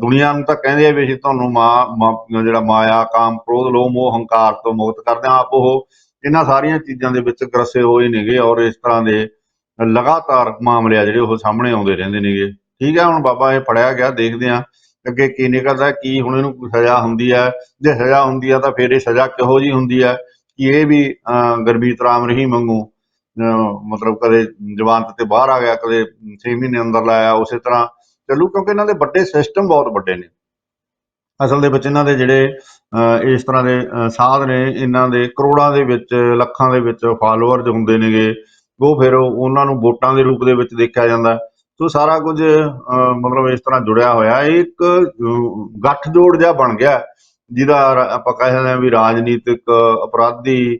ਦੁਨੀਆ ਨੂੰ ਤਾਂ ਕਹਿੰਦੇ ਆ ਵੀ ਅਸੀਂ ਤੁਹਾਨੂੰ ਮਾਂ ਮਾਂ- ਜਿਹੜਾ ਮਾਇਆ ਕਾਮ ਕ੍ਰੋਧ ਲੋਭ ਮੋਹ ਹੰਕਾਰ ਤੋਂ ਮੁਕਤ ਕਰਦੇ ਆਪ ਉਹ ਇਹਨਾਂ ਸਾਰੀਆਂ ਚੀਜ਼ਾਂ ਦੇ ਵਿੱਚ ਗਰਸੇ ਹੋਏ ਨੇਗੇ ਔਰ ਇਸ ਤਰ੍ਹਾਂ ਦੇ ਲਗਾਤਾਰ ਮਾਮਲੇ ਆ ਜਿਹੜੇ ਉਹ ਸਾਹਮਣੇ ਆਉਂਦੇ ਰਹਿੰਦੇ ਨੇਗੇ। ਠੀਕ ਹੈ ਹੁਣ ਬਾਬਾ ਇਹ ਫੜਿਆ ਗਿਆ ਦੇਖਦੇ ਹਾਂ ਅੱਗੇ ਕੀ ਨਿਕਲਦਾ ਕੀ ਹੁਣ ਇਹਨੂੰ ਸਜ਼ਾ ਹੁੰਦੀ ਹੈ। ਜੇ ਸਜ਼ਾ ਹੁੰਦੀ ਹੈ ਤਾਂ ਫਿਰ ਇਹ ਸਜ਼ਾ ਕਿਹੋ ਜੀ ਹੁੰਦੀ ਹੈ? ਕਿ ਇਹ ਵੀ ਅਹ, ਗੁਰਮੀਤ ਰਾਮ ਰਹੀਮ ਵਾਂਗੂ ਅਹ, ਮਤਲਬ ਕਦੇ ਜਵਾਨਤ ਤੇ ਬਾਹਰ ਆ ਗਿਆ ਕਦੇ 6 ਮਹੀਨੇ ਅੰਦਰ ਲਾਇਆ ਉਸੇ ਤਰ੍ਹਾਂ ਚੱਲੂ ਕਿਉਂਕਿ ਇਹਨਾਂ ਦੇ ਵੱਡੇ ਸਿਸਟਮ ਬਹੁਤ ਵੱਡੇ ਨੇ। ਅਸਲ ਦੇ ਵਿੱਚ ਇਹਨਾਂ ਦੇ ਜਿਹੜੇ ਇਸ ਤਰ੍ਹਾਂ ਦੇ ਸਾਧ ਨੇ ਇਹਨਾਂ ਦੇ ਕਰੋੜਾਂ ਦੇ ਵਿੱਚ ਲੱਖਾਂ ਦੇ ਵਿੱਚ ਫਾਲੋਅਰਸ ਹੁੰਦੇ ਨੇਗੇ। ਉਹ ਫਿਰ ਉਹਨਾਂ ਨੂੰ ਵੋਟਾਂ ਦੇ ਰੂਪ ਦੇ ਵਿੱਚ ਦੇਖਿਆ ਜਾਂਦਾ। ਸੋ ਸਾਰਾ ਕੁਝ ਅਹ, ਮਤਲਬ ਇਸ ਤਰ੍ਹਾਂ ਜੁੜਿਆ ਹੋਇਆ। ਇਹ ਇੱਕ ਅਹ, ਗੱਠਜੋੜ ਜਿਹਾ ਬਣ ਗਿਆ। ਜਿਹਦਾ ਆਪਾਂ ਕਹਿ ਸਕਦੇ ਹਾਂ ਵੀ ਰਾਜਨੀਤਿਕ ਅਪਰਾਧੀ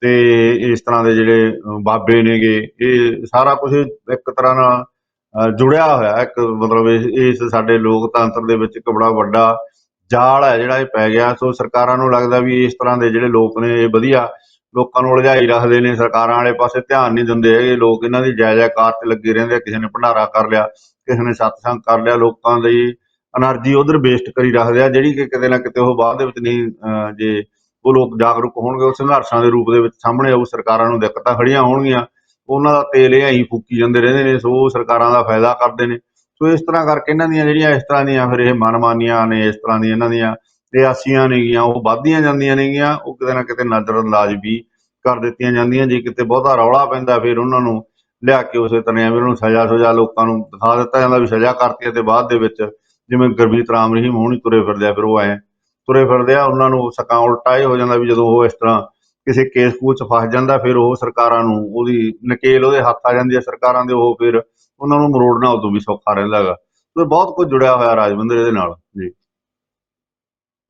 ਤੇ ਇਸ ਤਰ੍ਹਾਂ ਦੇ ਜਿਹੜੇ ਬਾਬੇ ਨੇਗੇ। ਇਹ ਸਾਰਾ ਕੁਝ ਇੱਕ ਤਰ੍ਹਾਂ ਨਾਲ ਜੁੜਿਆ ਹੋਇਆ ਇੱਕ, ਮਤਲਬ ਇਸ ਸਾਡੇ ਲੋਕਤੰਤਰ ਦੇ ਵਿੱਚ ਇੱਕ ਬੜਾ ਵੱਡਾ ਜਾਲ ਹੈ ਜਿਹੜਾ ਇਹ ਪੈ ਗਿਆ। ਸੋ ਸਰਕਾਰਾਂ ਨੂੰ ਲੱਗਦਾ ਵੀ ਇਸ ਤਰ੍ਹਾਂ ਦੇ ਜਿਹੜੇ ਲੋਕ ਨੇ, ਇਹ ਵਧੀਆ ਲੋਕਾਂ ਨੂੰ ਉਲਝਾਈ ਰੱਖਦੇ ਨੇ। ਸਰਕਾਰਾਂ ਵਾਲੇ ਪਾਸੇ ਧਿਆਨ ਨਹੀਂ ਦਿੰਦੇ ਹੈਗੇ। ਲੋਕ ਇਹਨਾਂ ਦੀ ਜਾਇਜ਼ ਕਾਰ ਤੇ ਲੱਗੇ ਰਹਿੰਦੇ ਆ, ਕਿਸੇ ਨੇ ਭੰਡਾਰਾ ਕਰ ਲਿਆ, ਕਿਸੇ ਨੇ ਸਤਸੰਗ ਕਰ ਲਿਆ। ਲੋਕਾਂ ਦੀ એનર્ਜੀ ਉਧਰ ਵੇਸਟ ਕਰੀ ਰੱਖਦੇ ਆ, ਜਿਹੜੀ ਕਿ ਕਿਤੇ ਨਾ ਕਿਤੇ ਉਹ ਬਾਅਦ ਦੇ ਵਿੱਚ ਨਹੀਂ ਜੇ ਉਹ ਲੋਕ ਜਾਗਰੂਕ ਹੋਣਗੇ, ਉਹ ਸੰਘਰਸ਼ਾਂ ਦੇ ਰੂਪ ਦੇ ਵਿੱਚ ਸਾਹਮਣੇ ਆਉ ਸਰਕਾਰਾਂ ਨੂੰ ਦਿੱਕਤਾਂ ਖੜੀਆਂ ਹੋਣਗੀਆਂ। ਉਹਨਾਂ ਦਾ ਤੇਲ ਇਹ ਹੀ ਫੂਕੀ ਜਾਂਦੇ ਰਹਿੰਦੇ ਨੇ, ਸੋ ਉਹ ਸਰਕਾਰਾਂ ਦਾ ਫਾਇਦਾ ਕਰਦੇ ਨੇ। ਸੋ ਇਸ ਤਰ੍ਹਾਂ ਕਰਕੇ ਇਹਨਾਂ ਦੀਆਂ ਜਿਹੜੀਆਂ ਇਸ ਤਰ੍ਹਾਂ ਦੀਆਂ ਫਿਰ ਇਹ ਮਨਮਾਨੀਆਂ ਨੇ, ਇਸ ਤਰ੍ਹਾਂ ਦੀਆਂ ਇਹਨਾਂ ਦੀਆਂ ਰਿਆਸੀਆਂ ਨੇਗੀਆਂ ਉਹ ਵੱਧਦੀਆਂ ਜਾਂਦੀਆਂ ਨੇਗੀਆਂ ਉਹ ਕਿਤੇ ਨਾ ਕਿਤੇ ਨਜ਼ਰ ਅੰਦਾਜ਼ ਵੀ ਕਰ ਦਿੱਤੀਆਂ ਜਾਂਦੀਆਂ। ਜੇ ਕਿਤੇ ਬਹੁਤਾ ਰੌਲਾ ਪੈਂਦਾ ਫਿਰ ਉਹਨਾਂ ਨੂੰ ਲਿਆ ਕੇ ਉਸੇ ਤਰ੍ਹਾਂ ਵੀ ਉਹਨਾਂ ਨੂੰ ਸਜ਼ਾ ਸੁਜਾ ਲੋਕਾਂ ਨੂੰ ਦਿਖਾ ਦਿੱਤਾ ਜਾਂਦਾ ਵੀ ਸਜ਼ਾ ਕਰਤੀ ਹੈ ਤੇ ਬਾਅਦ ਦੇ ਵਿੱਚ ਜਿਵੇਂ ਗੁਰਮੀਤ ਰਾਮ ਰਹੀਮ ਹੋਣੀ ਤੁਰੇ ਫਿਰਦੇ ਆ, ਫਿਰ ਉਹ ਐ ਤੁਰੇ ਫਿਰਦੇ ਆ, ਉਹਨਾਂ ਨੂੰ ਸਕਾਂ ਉਲਟਾ ਇਹ ਹੋ ਜਾਂਦਾ ਵੀ ਜਦੋਂ ਉਹ ਇਸ ਤਰ੍ਹਾਂ ਕਿਸੇ ਕੇਸ ਕੂਸ 'ਚ ਫਸ ਜਾਂਦਾ, ਫਿਰ ਉਹ ਸਰਕਾਰਾਂ ਨੂੰ ਉਹਦੀ ਨਕੇਲ ਉਹਦੇ ਹੱਥ ਆ ਜਾਂਦੀ ਹੈ ਸਰਕਾਰਾਂ ਦੇ, ਉਹ ਫਿਰ ਉਹਨਾਂ ਨੂੰ ਮਰੋੜਨਾ ਉਦੋਂ ਵੀ ਸੌਖਾ ਰਹਿੰਦਾ ਹੈਗਾ। ਸੋ ਬਹੁਤ ਕੁਝ ਜੁੜਿਆ ਹੋਇਆ ਰਾਜਵਿੰਦਰ ਇਹਦੇ ਨਾਲ। ਜੀ।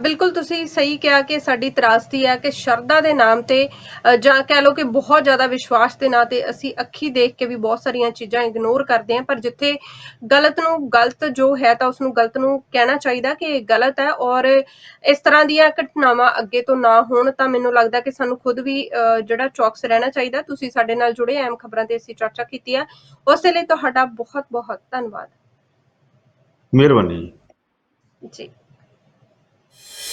ਬਿਲਕੁਲ ਤੁਸੀਂ ਸਹੀ ਕਿਹਾ ਕਿ ਸਾਡੀ ਤਰਾਸਦੀ ਹੈ ਕਿ ਸ਼ਰਧਾ ਦੇ ਨਾਮ ਤੇ ਅ, ਜਾਂ ਕਹਿ ਲਓ ਕਿ ਬਹੁਤ ਜ਼ਿਆਦਾ ਵਿਸ਼ਵਾਸ ਦੇ ਨਾਂ ਤੇ ਅਸੀਂ ਅੱਖੀ ਦੇਖ ਕੇ ਵੀ ਬਹੁਤ ਸਾਰੀਆਂ ਚੀਜ਼ਾਂ ਇਗਨੋਰ ਕਰਦੇ ਹਾਂ ਪਰ ਜਿੱਥੇ ਗਲਤ ਨੂੰ ਗਲਤ ਜੋ ਹੈ ਤਾਂ ਉਸ ਨੂੰ ਗਲਤ ਨੂੰ ਕਹਿਣਾ ਚਾਹੀਦਾ ਕਿ ਇਹ ਗਲਤ ਹੈ ਔਰ ਇਸ ਤਰ੍ਹਾਂ ਦੀਆਂ ਘਟਨਾਵਾਂ ਅੱਗੇ ਤੋਂ ਨਾ ਹੋਣ ਤਾਂ ਮੈਨੂੰ ਲੱਗਦਾ ਕਿ ਸਾਨੂੰ ਖੁਦ ਵੀ ਅ, ਜਿਹੜਾ ਚੌਕਸ ਰਹਿਣਾ ਚਾਹੀਦਾ। ਤੁਸੀਂ ਸਾਡੇ ਨਾਲ ਜੁੜੇ ਅਹਿਮ ਖਬਰਾਂ ਤੇ ਅਸੀਂ ਚਰਚਾ ਕੀਤੀ ਹੈ ਉਸ ਲਈ ਤੁਹਾਡਾ ਬਹੁਤ ਬਹੁਤ ਧੰਨਵਾਦ। ਮਿਹਰਬਾਨੀ ਜੀ। ਜੀ।